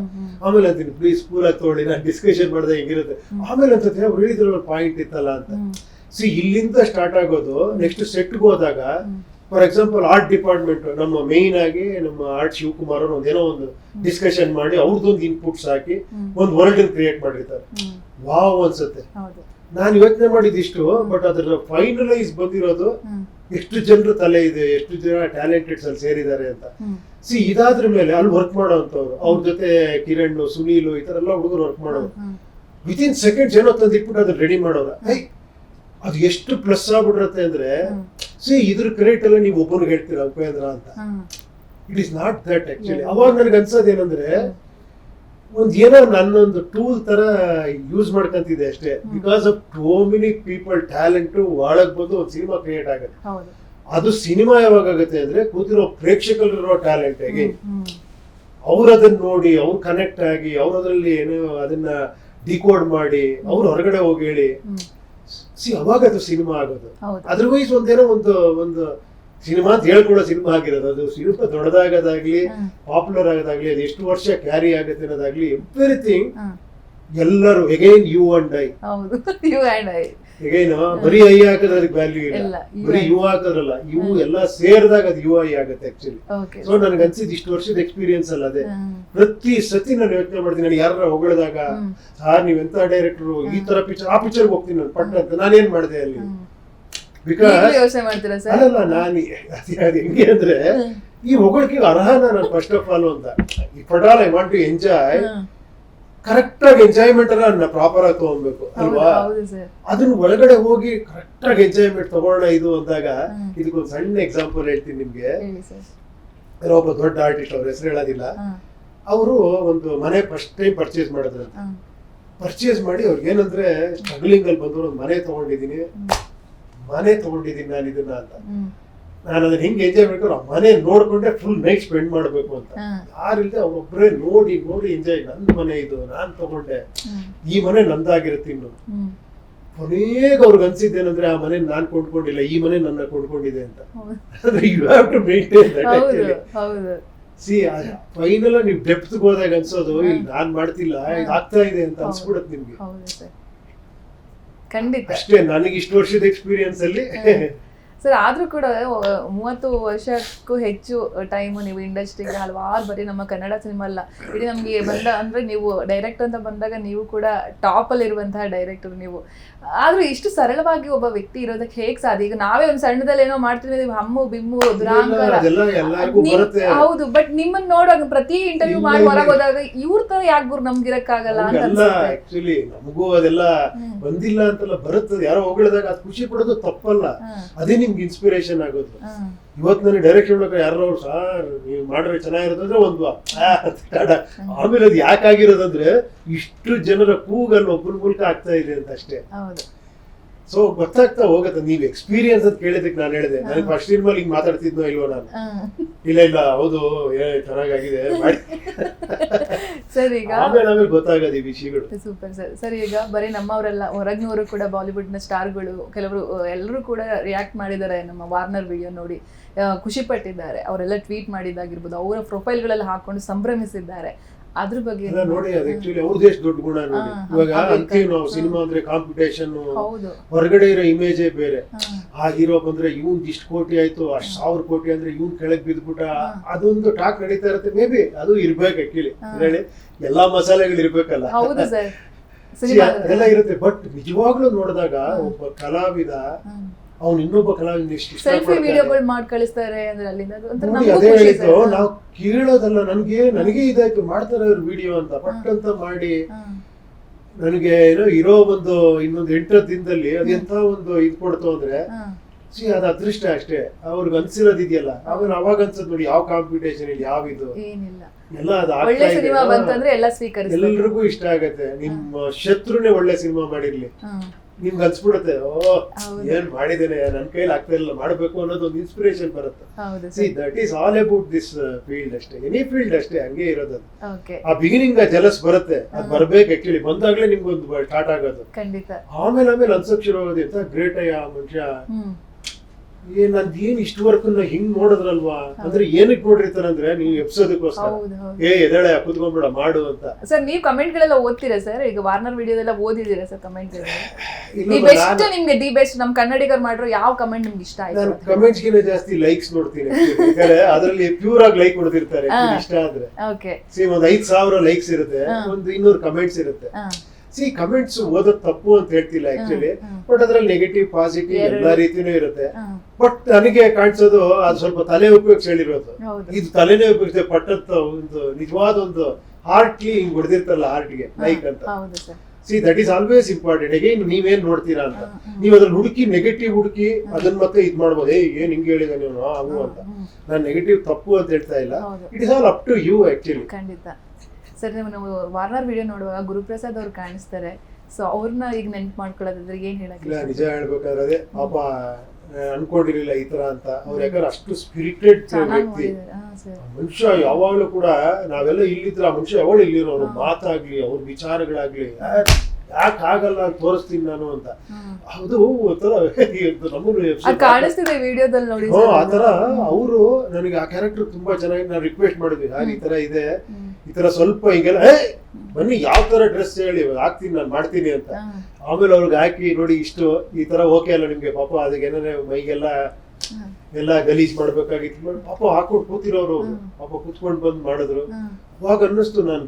ಆಮೇಲೆ ಅಂತೀನಿ ಪ್ಲೀಸ್ ಕೂಲ್ ತೊಗೊಳ್ಳಿ ನಾನು ಡಿಸ್ಕಷನ್ ಮಾಡಿದೆ ಹೆಂಗಿರುತ್ತೆ. ಆಮೇಲೆ ಅಂತ ಅವ್ರು ಹೇಳಿದ್ರು ಪಾಯಿಂಟ್ ಇತ್ತಲ್ಲ ಅಂತ. ಸೊ ಇಲ್ಲಿಂದ ಸ್ಟಾರ್ಟ್ ಆಗೋದು ನೆಕ್ಸ್ಟ್ ಸೆಟ್ಗೆ ಹೋದಾಗ. ಫಾರ್ ಎಕ್ಸಾಂಪಲ್ ಆರ್ಟ್ ಡಿಪಾರ್ಟ್ಮೆಂಟ್ ನಮ್ಮ ಮೇನ್ ಆಗಿ ನಮ್ಮ ಆರ್ಟ್ ಶಿವಕುಮಾರ್ ಅವ್ರು ಏನೋ ಒಂದು ಡಿಸ್ಕಷನ್ ಮಾಡಿ ಅವ್ರದ್ದೊಂದು ಇನ್ಪುಟ್ಸ್ ಹಾಕಿ. ಒಂದು ವರ್ಲ್ಡ್ ಕ್ರಿಯೇಟ್ ಮಾಡಿರ್ತಾರೆ. ವಾವ್ ಅನ್ಸುತ್ತೆ. ನಾನು ಯೋಚನೆ ಮಾಡಿದಿಷ್ಟು ಬಟ್ ಅದರ ಫೈನಲೈಸ್ ಬಂದಿರೋದು. ಎಷ್ಟು ಜನರ ತಲೆ ಇದೆ ಎಷ್ಟು ಜನ ಟ್ಯಾಲೆಂಟೆಡ್ಸ್ ಅಲ್ಲಿ ಸೇರಿದ್ದಾರೆ ಅಂತ. ಸಿ ಇದಾದ್ರ ಮೇಲೆ ಅಲ್ಲಿ ವರ್ಕ್ ಮಾಡೋವಂಥವ್ರು ಅವ್ರ ಜೊತೆ ಕಿರಣ್ ಸುನೀಲ್ ಈ ತರ ಎಲ್ಲ ಹುಡುಗರು ವರ್ಕ್ ಮಾಡೋರು. ವಿತಿನ್ ಸೆಕೆಂಡ್ಸ್ ಏನೋ ತಂದಿಟ್ಬಿಟ್ಟು ಅದನ್ನ ರೆಡಿ ಮಾಡೋರು. ಅದು ಎಷ್ಟು ಪ್ಲಸ್ ಆಗ್ಬಿಟ್ಟಿರುತ್ತೆ ಅಂದ್ರೆ. ಸಿ ಇದ್ರ ಕ್ರೆಡಿಟ್ ಎಲ್ಲ ನೀವು ಒಬ್ಬರು ಹೇಳ್ತೀರಾ ಉಪೇಂದ್ರ ಅಂತ. It is not that actually ಅವಾಗ ನನಗೆ ಅನ್ಸೋದು ಏನಂದ್ರೆ ಒಂದ್ ಏನೋ ನನ್ನೊಂದು ಟೂಲ್ ತರ ಯೂಸ್ ಮಾಡ್ಕೊಂತಿದೆ ಅಷ್ಟೇ. Because of too many people talent ಒಳಗ್ ಬಂದು ಒಂದು ಸಿನಿಮಾ ಕ್ರಿಯೇಟ್ ಆಗುತ್ತೆ ಅದು ಸಿನಿಮಾ ಯಾವಾಗ ಆಗುತ್ತೆ ಅಂದ್ರೆ ಕೂತಿರೋ ಪ್ರೇಕ್ಷಕರಿರೋ ಟ್ಯಾಲೆಂಟ್ ಆಗಿ. ಅವ್ರು ಅದನ್ನ ನೋಡಿ ಅವ್ರು ಕನೆಕ್ಟ್ ಆಗಿ ಅವ್ರದ್ರಲ್ಲಿ ಅದರಲ್ಲಿ ಏನು ಅದನ್ನ ಡಿಕೋಡ್ ಮಾಡಿ ಅವ್ರು ಹೊರಗಡೆ ಹೋಗಿ ಹೇಳಿ. ಸಿ ಅವಾಗ ಅದು ಸಿನಿಮಾ ಆಗೋದು. ಅದರ್ವೈಸ್ ಒಂದೇನೋ ಒಂದು ಒಂದು ಸಿನಿಮಾ ಅಂತ ಹೇಳ್ಕೊಳ್ಳೋ ಸಿನಿಮಾ ಆಗಿರೋದು. ಅದು ಸಿನಿಮಾ ದೊಡ್ಡದಾಗೋದಾಗ್ಲಿ. ಪಾಪ್ಯುಲರ್ ಆಗೋದಾಗ್ಲಿ ಅದು ಎಷ್ಟು ವರ್ಷ ಕ್ಯಾರಿ ಆಗುತ್ತೆ ಅನ್ನೋದಾಗ್ಲಿ ಎವ್ರಿಥಿಂಗ್. ಎಲ್ಲರೂ ಅಗೈನ್ ಯು ಅಂಡ್ ಐ ಹೌದು. ಯು ಅಂಡ್ ಐ ಎಗೈನ್ ಬರೀ ಐ ಹಾಕಿದ್ರೆ ಅದಕ್ಕೆ ವ್ಯಾಲ್ಯೂ ಇಲ್ಲ, ಬರೀ ಯು ಹಾಕಿದ್ರಲ್ಲ ಇವು. ಎಲ್ಲ ಸೇರಿದಾಗ ಅದು ಯು ಐ ಆಗುತ್ತೆ ಆಕ್ಚುಲಿ ಸೊ ನನಗೆ ಅನ್ಸಿದ್ ಇಷ್ಟು ವರ್ಷದ ಎಕ್ಸ್ಪೀರಿಯನ್ಸ್ ಅಲ್ಲ ಅದೇ. ಪ್ರತಿ ಸತಿ ನಾನು ಯೋಚನೆ ಮಾಡ್ತೀನಿ ನಾನು ಯಾರ ಹೊಗಳಿದಾಗ ಸಾರ್ ನೀವ್ ಎಂತ ಡೈರೆಕ್ಟರ್ ಈ ತರ ಪಿಕ್ಚರ್ ಆ ಪಿಕ್ಚರ್ ಹೋಗ್ತೀನಿ ನಾನು ಪಟ್ಟ ಅಂತ ನಾನೇನ್ ಮಾಡಿದೆ ಅಲ್ಲಿ. ಬಿಕಾಸ್ ಅಲ್ಲಲ್ಲ ನಾನು ಅದ್- ಅದ್ ಹೆಂಗೆ ಅಂದ್ರೆ ಈ ಹೊಗಳಿಕೆ ಅರ್ಹ ನಾನು ಫಸ್ಟ್ ಆಫ್ ಆಲ್ ಅಂತ. ಈ ಪಟಾಲ್ I want to enjoy correct ಆಗಿ ಎಂಜಾಯ್ಮೆಂಟ್ ಅನ್ನ ನಾನು ಪ್ರಾಪರ್ ಆಗಿ ತಗೊಬೇಕು ಅಲ್ವಾ? ಅದನ್ನ ಒಳಗಡೆ ಹೋಗಿ ಕರೆಕ್ಟ್ ಆಗಿ ಎಂಜಾಯ್ಮೆಂಟ್ ತಗೋಣ ಇದು ಅಂದಾಗ. ಇದಕ್ಕೊಂದು ಸಣ್ಣ ಎಕ್ಸಾಂಪಲ್ ಹೇಳ್ತೀನಿ ನಿಮ್ಗೆ. ಒಬ್ಬ ದೊಡ್ಡ ಆರ್ಟಿಸ್ಟ್ ಅವ್ರ ಹೆಸರು ಹೇಳೋದಿಲ್ಲ. ಅವರು ಒಂದು ಮನೆ ಫಸ್ಟ್ ಟೈಮ್ ಪರ್ಚೇಸ್ ಮಾಡಿದ್ರು ಪರ್ಚೇಸ್ ಮಾಡಿ ಅವ್ರಿಗೆ ಏನಂದ್ರೆ ಸ್ಟ್ರಗ್ಲಿಂಗ್ ಅಲ್ಲಿ ಬಂದವರು ಒಂದು ಮನೆ ತಗೊಂಡಿದ್ದೀನಿ. ಮನೆ ತಗೊಂಡಿದ್ದೀನಿ ನಾನು ಇದನ್ನ ಅಂತ. ನಾನು ಅದನ್ನ ಹೆಂಗ್ ಎಂಜಾಯ್ ಮಾಡ್ಕೊಂಡು ಆ ಮನೆ ನೋಡ್ಕೊಂಡೆ ಫುಲ್ ನೈಟ್ ಸ್ಪೆಂಡ್ ಮಾಡಬೇಕು ಅಂತ. ಯಾರಿಲ್ಲದೆ ಅವ್ರೊಬ್ಬರೇ ನೋಡಿ ನೋಡಿ ಎಂಜಾಯ್ ನನ್ನ ಮನೆ ಇದು ನಾನ್ ತಗೊಂಡೆ. ಈ ಮನೆ ನಂದಾಗಿರುತ್ತೆ ಇನ್ನು. ಕೊನೆಗೆ ಅವ್ರಿಗೆ ಅನ್ಸಿದ್ದೇನಂದ್ರೆ ಆ ಮನೆ ನಾನ್ ಕೊಂಡ್ಕೊಂಡಿಲ್ಲ ಈ ಮನೆ ನನ್ನ ಕೊಂಡ್ಕೊಂಡಿದೆ ಅಂತ. ಅಂದ್ರೆ you have to maintain that ಹೌದು ಸಿ ಫೈನಲ್ ನೀವು ಡೆಪ್ತ್ ಹೋದಾಗ ಅನ್ಸೋದು ಇಲ್ಲಿ ನಾನ್ ಮಾಡ್ತಿಲ್ಲ ಇದು ಆಗ್ತಾ ಇದೆ ಅಂತ. ಅನ್ಸ್ಬಿಡತ್ ನಿಮ್ಗೆ. ಖಂಡಿತ. ಅಷ್ಟೇ ನನಗೆ ಇಷ್ಟು ವರ್ಷದ ಎಕ್ಸ್ಪೀರಿಯನ್ಸ್ ಅಲ್ಲಿ ಸರ್, ಆದ್ರೂ ಕೂಡ ಮೂವತ್ತು ವರ್ಷಕ್ಕೂ ಹೆಚ್ಚು ಟೈಮ್ ನೀವು ಇಂಡಸ್ಟ್ರಿಗೆ ಹಲವಾರು ಬರೀ ನಮ್ಮ ಕನ್ನಡ ಸಿನಿಮಾ ಅಲ್ಲ. ಇಡೀ ನಮಗೆ ಬಂದ ಅಂದ್ರೆ ನೀವು ಡೈರೆಕ್ಟ್ ಅಂತ ಬಂದಾಗ ನೀವು ಕೂಡ ಟಾಪಲ್ಲಿರುವಂತಹ ಡೈರೆಕ್ಟರ್ ನೀವು. ಆದ್ರೂ ಇಷ್ಟು ಸರಳವಾಗಿ ಒಬ್ಬ ವ್ಯಕ್ತಿ ಇರೋದಕ್ಕೆ ಹೇಗ್ ಸಾಧ್ಯ? ಈಗ ನಾವೇ ಒಂದು ಸಣ್ಣದಲ್ಲಿ ಏನೋ ಮಾಡ್ತೀವಿ ಹಮ್ಮು ಬಿಮ್ಮು ದುರಾಂಕಾರ. ಎಲ್ಲರಿಗೂ ಬರುತ್ತೆ. ಹೌದು ಬಟ್ ನಿಮ್ಮನ್ನ ನೋಡೋ ಪ್ರತಿ ಇಂಟರ್ವ್ಯೂ ಮಾಡಿ. ಹೊರಗೆ ಹೋದಾಗ ಇವ್ರ ತರ ಯಾಕೆ ಗುರು ನಮ್ಗಿರಕ್ಕಾಗಲ್ಲ ಅಂತ ಆಕ್ಚುಲಿ ನಮಗೂ ಅದೆಲ್ಲ ಬಂದಿಲ್ಲ ಅಂತಲ್ಲ ಬರುತ್ತದೆ ಯಾರೋ ಹೊಗಳಿದಾಗ ಅದು ಖುಷಿ ಪಡೋದು ತಪ್ಪಲ್ಲ. ಅದೇ ನಿಮ್ಗೆ ಇನ್ಸ್ಪಿರೇಷನ್ ಆಗೋದು. ಇವತ್ತು ನನಗೆ ಡೈರೆಕ್ಟ್ ಮಾಡೋಕೆ ಯಾರೋ ಅವ್ರು ಸರ್ ನೀವು ಮಾಡ್ರೆ ಚೆನ್ನಾಗಿರೋದಂದ್ರೆ ಒಂದು ಆಮೇಲೆ ಅದು ಯಾಕಾಗಿರೋದಂದ್ರೆ ಇಷ್ಟು ಜನರ ಕೂಗಲ್ಲಿ ಒಬ್ಬನ ಮೂಲಕ ಆಗ್ತಾ ಇದೆ ಅಂತ ಅಷ್ಟೇ. ಸೊ ಗೊತ್ತಾಗ್ತಾ ಹೋಗತ್ತೆ. ನೀವು ಎಕ್ಸ್ಪೀರಿಯನ್ಸ್ ಅಂತ ಕೇಳಿದಕ್ಕೆ ನಾನು ಹೇಳಿದೆ. ನನಗೆ ಫಸ್ಟ್ ಸಿನಿಮಾಲಿ ಹಿಂಗ್ ಮಾತಾಡ್ತಿದ್ನೋ ಇಲ್ವೋ ನಾನು? ಇಲ್ಲ ಇಲ್ಲ ಹೌದು ಏ ಚೆನ್ನಾಗಾಗಿದೆ ಮಾಡಿ. ಸರ್ ಈಗ? ಆಮೇಲೆ ಆಮೇಲೆ ಗೊತ್ತಾಗದು ಈ ವಿಷಯಗಳು. Super sir. ಸರ್ ಈಗ ಬರೀ ನಮ್ಮವರೆಲ್ಲ ಹೊರಗಿನವರು ಕೂಡ ಬಾಲಿವುಡ್ನ ಸ್ಟಾರ್ಗಳು ಕೆಲವರು ಎಲ್ಲರೂ ಕೂಡ ರಿಯಾಕ್ಟ್ ಮಾಡಿದ್ದಾರೆ ನಮ್ಮ ವಾರ್ನರ್ ವಿಡಿಯೋ ನೋಡಿ. ಖುಷಿ ಪಟ್ಟಿದ್ದಾರೆ ಅವರೆಲ್ಲ ಟ್ವೀಟ್ ಮಾಡಿದ್ದಾಗಿರ್ಬೋದು ಅವರ ಪ್ರೊಫೈಲ್ಗಳಲ್ಲಿ ಹಾಕೊಂಡು ಸಂಭ್ರಮಿಸಿದ್ದಾರೆ. ಅದ್ರ ಬಗ್ಗೆ ನೋಡಿ ಅದು ಆಕ್ಚುಲಿ ಅವ್ರದ್ದು ಎಷ್ಟು ದೊಡ್ಡ ಗುಣ ನೋಡಿ. ಇವಾಗ ಅಂತೀವಿ ನಾವು ಸಿನಿಮಾ ಅಂದ್ರೆ ಕಾಂಪಿಟೇಷನ್ ಹೊರಗಡೆ ಇರೋ ಇಮೇಜೇ ಬೇರೆ. ಆ ಹೀರೋ ಬಂದ್ರೆ ಇವನ್ ಇಷ್ಟು ಕೋಟಿ ಆಯ್ತು ಅಷ್ಟ್ ಸಾವಿರ ಕೋಟಿ ಅಂದ್ರೆ ಇವನ್ ಕೆಳಗ್ ಬಿದ್ಬಿಟ್ಟ ಅದೊಂದು ಟಾಕ್ ನಡೀತಾ ಇರುತ್ತೆ. ಮೇ ಬಿ ಅದು ಇರ್ಬೇಕು ಆಕ್ಚುಲಿ ಹೇಳಿ ಎಲ್ಲಾ ಮಸಾಲೆಗಳು ಇರ್ಬೇಕಲ್ಲ. ಎಲ್ಲ ಇರುತ್ತೆ. ಬಟ್ ನಿಜವಾಗ್ಲೂ ನೋಡಿದಾಗ ಒಬ್ಬ ಕಲಾವಿದ ಅವ್ನು ಇನ್ನೊಬ್ಬ ಕಲಾವಿದ ಎಷ್ಟು ಸೆಲ್ಫಿ ವಿಡಿಯೋಗಳು ಮಾಡಿ ಕಳಿಸ್ತಾರೆ ಅಂದ್ರೆ ಅಲ್ಲಿಂದ ಅದು ಒಂಥರ ನೋಡಿ ನಮಗೂ ಅದೇ ಖುಷಿ ಹೇಳಿದ್ದು ಸರ್. ನಾವು ಕೇಳೋದಲ್ಲ ನನ್ಗೆ ನನಗೆ ಇದಾಯ್ತು ಮಾಡ್ತಾರೆ ಅವ್ರ ವಿಡಿಯೋ ಅಂತ. ಪಟ್ ಅಂತ ಮಾಡಿ ಹಾ, ನನಗೆ ಏನೋ ಇರೋ ಒಂದು ಇನ್ನೊಂದು ಎಂಟು ದಿನದಲ್ಲಿ ಅದೆಂತ ಒಂದು ಇದ್ ಕೊಡ್ತು ಅಂದ್ರೆ ಹಾ, ಸಿ ಅದು ಅದೃಷ್ಟ ಅಷ್ಟೇ. ಅವ್ರಿಗೆ ಅನ್ಸಿರೋದು ಇದೆಯಲ್ಲ ಆಮೇಲೆ ಅವಾಗ ಅನ್ಸದ್ ನೋಡಿ ಯಾವ ಕಾಂಪಿಟೇಷನ್ ಇಲ್ಲಿ ಯಾವ ಇದು. ಏನಿಲ್ಲ. ಎಲ್ಲ ಅದು ಒಳ್ಳೆ ಆಗ್ತಾ ಇದೆ. ಸಿನಿಮಾ ಬಂತಂದ್ರೆ ಎಲ್ಲ ಸ್ವೀಕರಿಸ್ತಾರೆ ಎಲ್ರಿಗೂ ಇಷ್ಟ ಆಗತ್ತೆ. ನಿಮ್ಮ ಶತ್ರುನೇ ಒಳ್ಳೆ ಸಿನಿಮಾ ಮಾಡಿರ್ಲಿ. ಹಾ, ನಿಮ್ಗೆ ಅನ್ಸ್ಬಿಡುತ್ತೆ ಓ. ಏನ್ ಮಾಡಿದ್ದೇನೆ ನನ್ ಕೈಲಿ ಆಗ್ತಾ ಇಲ್ಲ ಮಾಡ್ಬೇಕು ಅನ್ನೋದು ಒಂದು ಇನ್ಸ್ಪಿರೇಷನ್ ಬರುತ್ತೆ. See that is all about this field ಅಷ್ಟೇ. ಎನಿ ಫೀಲ್ಡ್ ಅಷ್ಟೇ ಹಂಗೆ ಇರೋದು. ಆ ಬಿಗಿನಿಂಗ್ ಜಲಸ್ ಬರುತ್ತೆ. ಅದ್ ಬರ್ಬೇಕು ಆಕ್ಚುಲಿ ಬಂದಾಗ್ಲೇ ನಿಮ್ಗೊಂದು ಸ್ಟಾರ್ಟ್ ಆಗೋದು. ಆಮೇಲೆ ಆಮೇಲೆ ಅನ್ಸಕ್ ಶುರು ಆಗೋದು ಎಂತ ಗ್ರೇಟ್ ಅಯ್ಯ ಆ ಮನುಷ್ಯ ಏನ್ ಇಷ್ಟವರೆಗೂ ಹಿಂಗ್ ನೋಡಿದ್ರಲ್ವಾ? ಅಂದ್ರೆ ಏನಕ್ಕೆ ನೋಡಿರ್ತಾರಂದ್ರೆ ನೀವು ಎಪ್ಸೋದಕ್ಕೋಸ್ಕರ. ಏ ಎದಳೆ ಕುತ್ಕೊಂಡ್ಬಿಡ ಮಾಡು ಅಂತ. ಸರ್ ನೀವು ಕಮೆಂಟ್ ಗಳೆಲ್ಲ ಓದ್ತೀರಾ ಸರ್? ಈಗ ವಾರ್ನರ್ ವಿಡಿಯೋದೆಲ್ಲ ಓದಿದ್ದೀರಾ ಸರ್ ಕಮೆಂಟ್ ದಿ ಬೆಸ್ಟ್ ನಿಮ್ಗೆ ದಿ ಬೆಸ್ಟ್ ನಮ್ ಕನ್ನಡಿಗರು ಮಾಡಿರೋ ಯಾವ ಕಮೆಂಟ್ ನಿಮ್ಗೆ ಇಷ್ಟ ಆಯ್ತು? ನಾನು ಕಮೆಂಟ್ಸ್ ಗಿನ ಜಾಸ್ತಿ ಲೈಕ್ಸ್ ನೋಡ್ತೀನಿ. ಯಾಕಂದ್ರೆ ಅದ್ರಲ್ಲಿ ಪ್ಯೂರ್ ಆಗಿ ಲೈಕ್ ಹೊಡೆದಿರ್ತಾರೆ ಇಷ್ಟ ಆದ್ರೆ. ಓಕೆ ಸಿ ಒಂದ್ ಐದ್ ಸಾವಿರ ಲೈಕ್ಸ್ ಇರುತ್ತೆ ಒಂದು ಇನ್ನೂರು ಕಮೆಂಟ್ಸ್ ಇರುತ್ತೆ. ಸಿ ಕಮೆಂಟ್ಸ್ ಓದೋದ್ ತಪ್ಪು ಅಂತ ಹೇಳ್ತಿಲ್ಲ ಆಕ್ಚುಲಿ ಬಟ್ ಅದ್ರಲ್ಲಿ ನೆಗೆಟಿವ್ ಪಾಸಿಟಿವ್ ಎಲ್ಲ ರೀತಿನೂ ಇರುತ್ತೆ. ಬಟ್ ನನಗೆ ಕಾಣಿಸೋದು ಅದು ಸ್ವಲ್ಪ ತಲೆ ಉಪಯೋಗಿಸಿ ಹೇಳಿರೋದು. ಇದು ತಲೆನೇ ಉಪಯೋಗಿಸಿದೆ ಪಟ್ಟಂತ ಒಂದು ನಿಜವಾದ ಒಂದು ಹಾರ್ಟ್ಲಿ ಹಿಂಗ್ ಹೊಡೆದಿರ್ತಲ್ಲ ಹಾರ್ಟ್ಗೆ ಲೈಕ್ ಅಂತ. See that is always important again ನೀವೇನ್ ನೋಡ್ತೀರಾ ಅಂತ. ನೀವು ಅದ್ರಲ್ಲಿ ಹುಡುಕಿ ನೆಗೆಟಿವ್ ಹುಡುಕಿ ಅದನ್ನ ಮತ್ತೆ ಇದ್ ಮಾಡ್ಬೋದು. ಏ ಏನ್ ಹಿಂಗ್ ಹೇಳಿದ ನೀವು ಹಂಗು ಅಂತ. ನಾನು ನೆಗೆಟಿವ್ ತಪ್ಪು ಅಂತ ಹೇಳ್ತಾ ಇಲ್ಲ. It is all up to you actually ಖಂಡಿತ. ಸರ್ ನೀವು ನಾವು ವಾರ್ನರ್ ವಿಡಿಯೋ ನೋಡುವಾಗ ಗುರುಪ್ರಸಾದ್ ಅವ್ರು ಕಾಣಿಸ್ತಾರೆ. ಸೊ ಅವ್ರನ್ನ ಈಗ ನೆನ್ಪು ಮಾಡ್ಕೊಳ್ಳೋದಾದ್ರೆ ಏನ್ ಹೇಳಕ್ಕೆ ಇಲ್ಲ ನಿಜ ಹೇಳ್ಬೇಕಾದ್ರೆ ಅದೇ ಪಾಪ ಅನ್ಕೊಂಡಿರ್ಲಿಲ್ಲ ಈ ತರ ಅಂತ. ಅವ್ರು ಯಾಕಂದ್ರೆ ಅಷ್ಟು ಸ್ಪಿರಿಟೆಡ್ ವ್ಯಕ್ತಿ. ಮನುಷ್ಯ ಯಾವಾಗ್ಲೂ ಕೂಡ ನಾವೆಲ್ಲ ಇಲ್ಲಿದ್ರ ಮನುಷ್ಯ ಯಾವಾಗ ಇಲ್ಲಿರೋ ಅವ್ರ ಮಾತಾಗ್ಲಿ ಅವ್ರ ವಿಚಾರಗಳಾಗ್ಲಿ ಯಾಕೆ ಆಗಲ್ಲ ಅಂತ ತೋರಿಸ್ತೀನಿ ನಾನು ಅಂತ. ಅದು ಒಂಥರ ಕಾಣಿಸ್ತಿದೆ ವಿಡಿಯೋದಲ್ಲಿ ನೋಡಿ ಆ ತರ ಅವರು ನನಗೆ ಆ ಕ್ಯಾರೆಕ್ಟರ್ ತುಂಬಾ ಚೆನ್ನಾಗಿ ನಾನು ರಿಕ್ವೆಸ್ಟ್ ಮಾಡಿದ್ವಿ. ಯಾರು ಈ ತರ ಇದೆ. ಈ ತರ ಸ್ವಲ್ಪ ಹಿಂಗೆಲ್ಲ ಏ ಬನ್ನಿ ಯಾವ ತರ ಡ್ರೆಸ್ ಹೇಳಿ ಹಾಕ್ತೀನಿ ನಾನು ಮಾಡ್ತೀನಿ ಅಂತ. ಆಮೇಲೆ ಅವ್ರಿಗೆ ಹಾಕಿ ನೋಡಿ ಇಷ್ಟು ಈ ತರ ಓಕೆ ಅಲ್ಲ ನಿಮ್ಗೆ ಪಾಪ ಅದಕ್ಕೆ ಏನಾರ ಮೈಗೆಲ್ಲ. ಎಲ್ಲ ಗಲೀಜ್ ಮಾಡ್ಬೇಕಾಗಿತ್ತು. ಮಾಡಿ ಪಾಪ ಹಾಕೊಂಡು ಕೂತಿರೋರು. ಪಾಪ ಕೂತ್ಕೊಂಡು ಬಂದ್ ಮಾಡಿದ್ರು. ಅವಾಗ ಅನ್ನಿಸ್ತು ನಾನು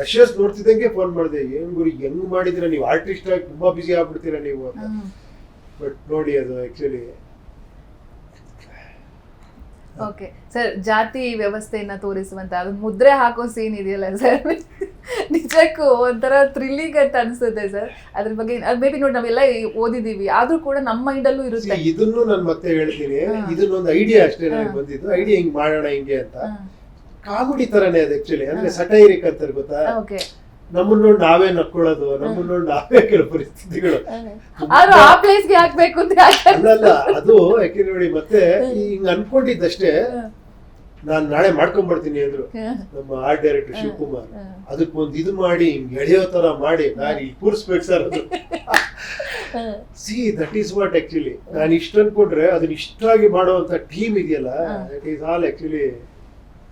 ರಶಸ್ ನೋಡ್ತಿದ್ದಂಗೆ ಫೋನ್ ಮಾಡಿದೆ. ಏನ್ ಗುರಿ ಹೆಂಗ್ ಮಾಡಿದಿರ ನೀವು ಆರ್ಟಿಸ್ಟ್ ಆಗಿ ತುಂಬಾ ಬಿಸಿ ಆಗ್ಬಿಡ್ತೀರಾ ನೀವು ಬಟ್ ನೋಡಿ ಅದು ಆಕ್ಚುಲಿ ಓಕೆ. ಸರ್ ಜಾತಿ ವ್ಯವಸ್ಥೆಯನ್ನ ತೋರಿಸುವಂತ ಅದು ಮುದ್ರೆ ಹಾಕೋ ಸೀನ್ ಇದೆಯಲ್ಲ ಸರ್? ನಿಜಕ್ಕೂ ಒಂಥರ ಥ್ರಿಲ್ಲಿಂಗ್ ಅಂತ ಅನ್ಸುತ್ತೆ ಸರ್. ಅದ್ರ ಬಗ್ಗೆ ಅದು ಮೇ ಬಿ ನೋಡಿ ನಾವೆಲ್ಲ ಓದಿದೀವಿ ಆದ್ರೂ ಕೂಡ ನಮ್ಮ ಮೈಂಡಲ್ಲೂ ಇರುತ್ತೆ. ಇದನ್ನು ನಾನು ಮತ್ತೆ ಹೇಳ್ತೀನಿ. ಇದನ್ನೊಂದು ಐಡಿಯಾ ಅಷ್ಟೇ ನನಗೆ ಬಂದಿದ್ದು. ಐಡಿಯಾ ಹಿಂಗ್ ಮಾಡೋಣ ಹಿಂಗೆ ಅಂತ. ಕಾಮಿಡಿ ತರನೇ ಅದು ಆಕ್ಚುಲಿ ಅಂದ್ರೆ ಸಟೈರಿಕ್ ಅಂತ ಗೊತ್ತಾ? ಓಕೆ. ನಮ್ಮನ್ನ ನೋಡಿ ನಾವೇ ನಕ್ಕೊಳ್ಳೋದು ನಮ್ಮನ್ನ ನೋಡಿ ನಾವೇ ಕೆಲವು ಪರಿಸ್ಥಿತಿಗಳು. ಆ ಪ್ಲೇಸ್ಗೆ ಹಾಕ್ಬೇಕು ಅಂತ ಅಲ್ಲಲ್ಲ ಅದು ಯಾಕೆ ನೋಡಿ ಮತ್ತೆ ಹಿಂಗ್ ಅನ್ಕೊಂಡಿದ್ದಷ್ಟೇ ನಾನ್ ನಾಳೆ ಮಾಡ್ಕೊಂಡ್ ಬರ್ತೀನಿ ಅಂದ್ರು ನಮ್ಮ ಆರ್ಟ್ ಡೈರೆಕ್ಟರ್ ಶಿವಕುಮಾರ್. ಅದಕ್ಕೆ ಒಂದ್ ಇದು ಮಾಡಿ ಹಿಂಗ್ ಎಳೆಯೋ ತರ ಮಾಡಿ ನಾನು ಇಲ್ಲಿ ಕೂರಿಸ್ಬೇಕು ಸರ್ ಅದು. See that is what actually ನಾನು ಇಷ್ಟ ಅನ್ಕೊಂಡ್ರೆ ಅದನ್ನ ಇಷ್ಟಾಗಿ ಮಾಡುವಂತ ಟೀಮ್ ಇದೆಯಲ್ಲ that is all actually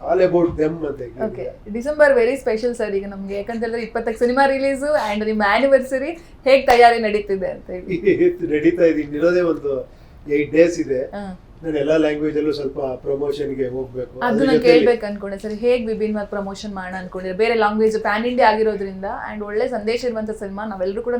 all about them ಅಂತ okay December very special sir ಈಗ ನಮ್ಗೆ ಯಾಕಂತ ಹೇಳಿದ್ರೆ ಇಪ್ಪತ್ತಕ್ಕೆ ಸಿನಿಮಾ ರಿಲೀಸು ಅಂಡ್ ನಿಮ್ಮ ಆನಿವರ್ಸರಿ ಹೇಗ್ ತಯಾರಿ ನಡೀತಿದೆ ಅಂತ ಹೇಳಿ. ನಡೀತಾ ಇದ್ದೀನಿ ಇರೋದೇ ಒಂದು ಏಟ್ ಡೇಸ್ ಇದೆ. ನಾನು ಎಲ್ಲಾ ಲ್ಯಾಂಗ್ವೇಜ್ ಅಲ್ಲೂ ಸ್ವಲ್ಪ ಪ್ರಮೋಷನ್ಗೆ ಹೋಗ್ಬೇಕು. ಅದನ್ನ ಕೇಳ್ಬೇಕು ಅನ್ಕೊಂಡೆ. ಸರ್ ಹೇಗ್ ವಿಭಿನ್ನವಾಗಿ ಪ್ರಮೋಷನ್ ಮಾಡೋಣ ಅನ್ಕೊಂಡಿದ್ರೆ ಬೇರೆ ಲ್ಯಾಂಗ್ವೇಜ್ ಪ್ಯಾನ್ ಇಂಡಿಯಾ ಆಗಿರೋದ್ರಿಂದ ಅಂಡ್ ಒಳ್ಳೆ ಸಂದೇಶ ಇರುವಂತ ಸಿನಿಮಾ ನಾವೆಲ್ಲರೂ ಕೂಡ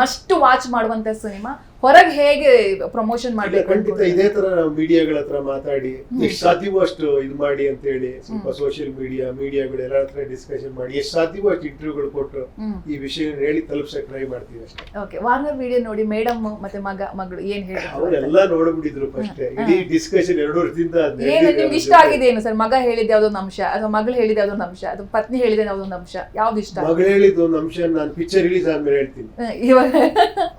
ಮಸ್ಟ್ ವಾಚ್ ಮಾಡುವಂತ ಸಿನಿಮಾ ಹೊರಗೆ ಹೇಗೆ ಪ್ರಮೋಷನ್ ಮಾಡಬೇಕು ಖಂಡಿತ ಇದೇ ತರ ಮೀಡಿಯಾಗಳ ಹತ್ರ ಮಾತಾಡಿ ಎಷ್ಟು ಸಾಧ್ಯವೋ ಅಷ್ಟು ಇದು ಮಾಡಿ ಅಂತ ಹೇಳಿ ಸ್ವಲ್ಪ ಸೋಷಿಯಲ್ ಮೀಡಿಯಾ ಮೀಡಿಯಾಗಳು ಎಲ್ಲರ ಹತ್ರ ಡಿಸ್ಕಷನ್ ಮಾಡಿ ಎಷ್ಟು ಸಾಧ್ಯವೋ ಅಷ್ಟು ಇಂಟರ್ವ್ಯೂಗಳು ಕೊಟ್ಟು ಈ ವಿಷಯ ಹೇಳಿ ತಲುಪ್ಸಕ್ ಟ್ರೈ ಮಾಡ್ತೀವಿ ಅಷ್ಟೇ. ಓಕೆ ವಾರ್ನರ್ ವಿಡಿಯೋ ನೋಡಿ ಮೇಡಮ್ ಮತ್ತೆ ಮಗ ಮಗಳು ಏನ್ ಹೇಳಿ ಅವರೆಲ್ಲ ನೋಡ್ಬಿಟ್ಟಿದ್ರು ಫಸ್ಟ್. ಇಡೀ ಈ ಡಿಸ್ಕಷನ್ ಎರಡು ವರ್ಷದಿಂದ ಅದ್ ಏನು ನಿಮ್ಗೆ ಇಷ್ಟ. ಆಗಿದೆ ಏನು ಸರ್? ಮಗ ಹೇಳಿದ ಯಾವ್ದೊಂದು ಅಂಶ ಅಥವಾ ಮಗಳು ಹೇಳಿದ ಯಾವ್ದೊಂದು ಅಂಶ ಅಥವಾ ಪತ್ನಿ ಹೇಳಿದ ಯಾವ್ದೊಂದು ಅಂಶ ಯಾವ್ದು ಇಷ್ಟ? ಮಗಳು ಹೇಳಿದ ಒಂದು ಅಂಶ ನಾನು ಪಿಕ್ಚರ್ ರಿಲೀಸ್ ಆದ್ಮೇಲೆ ಹೇಳ್ತೀನಿ. ಇವಾಗ?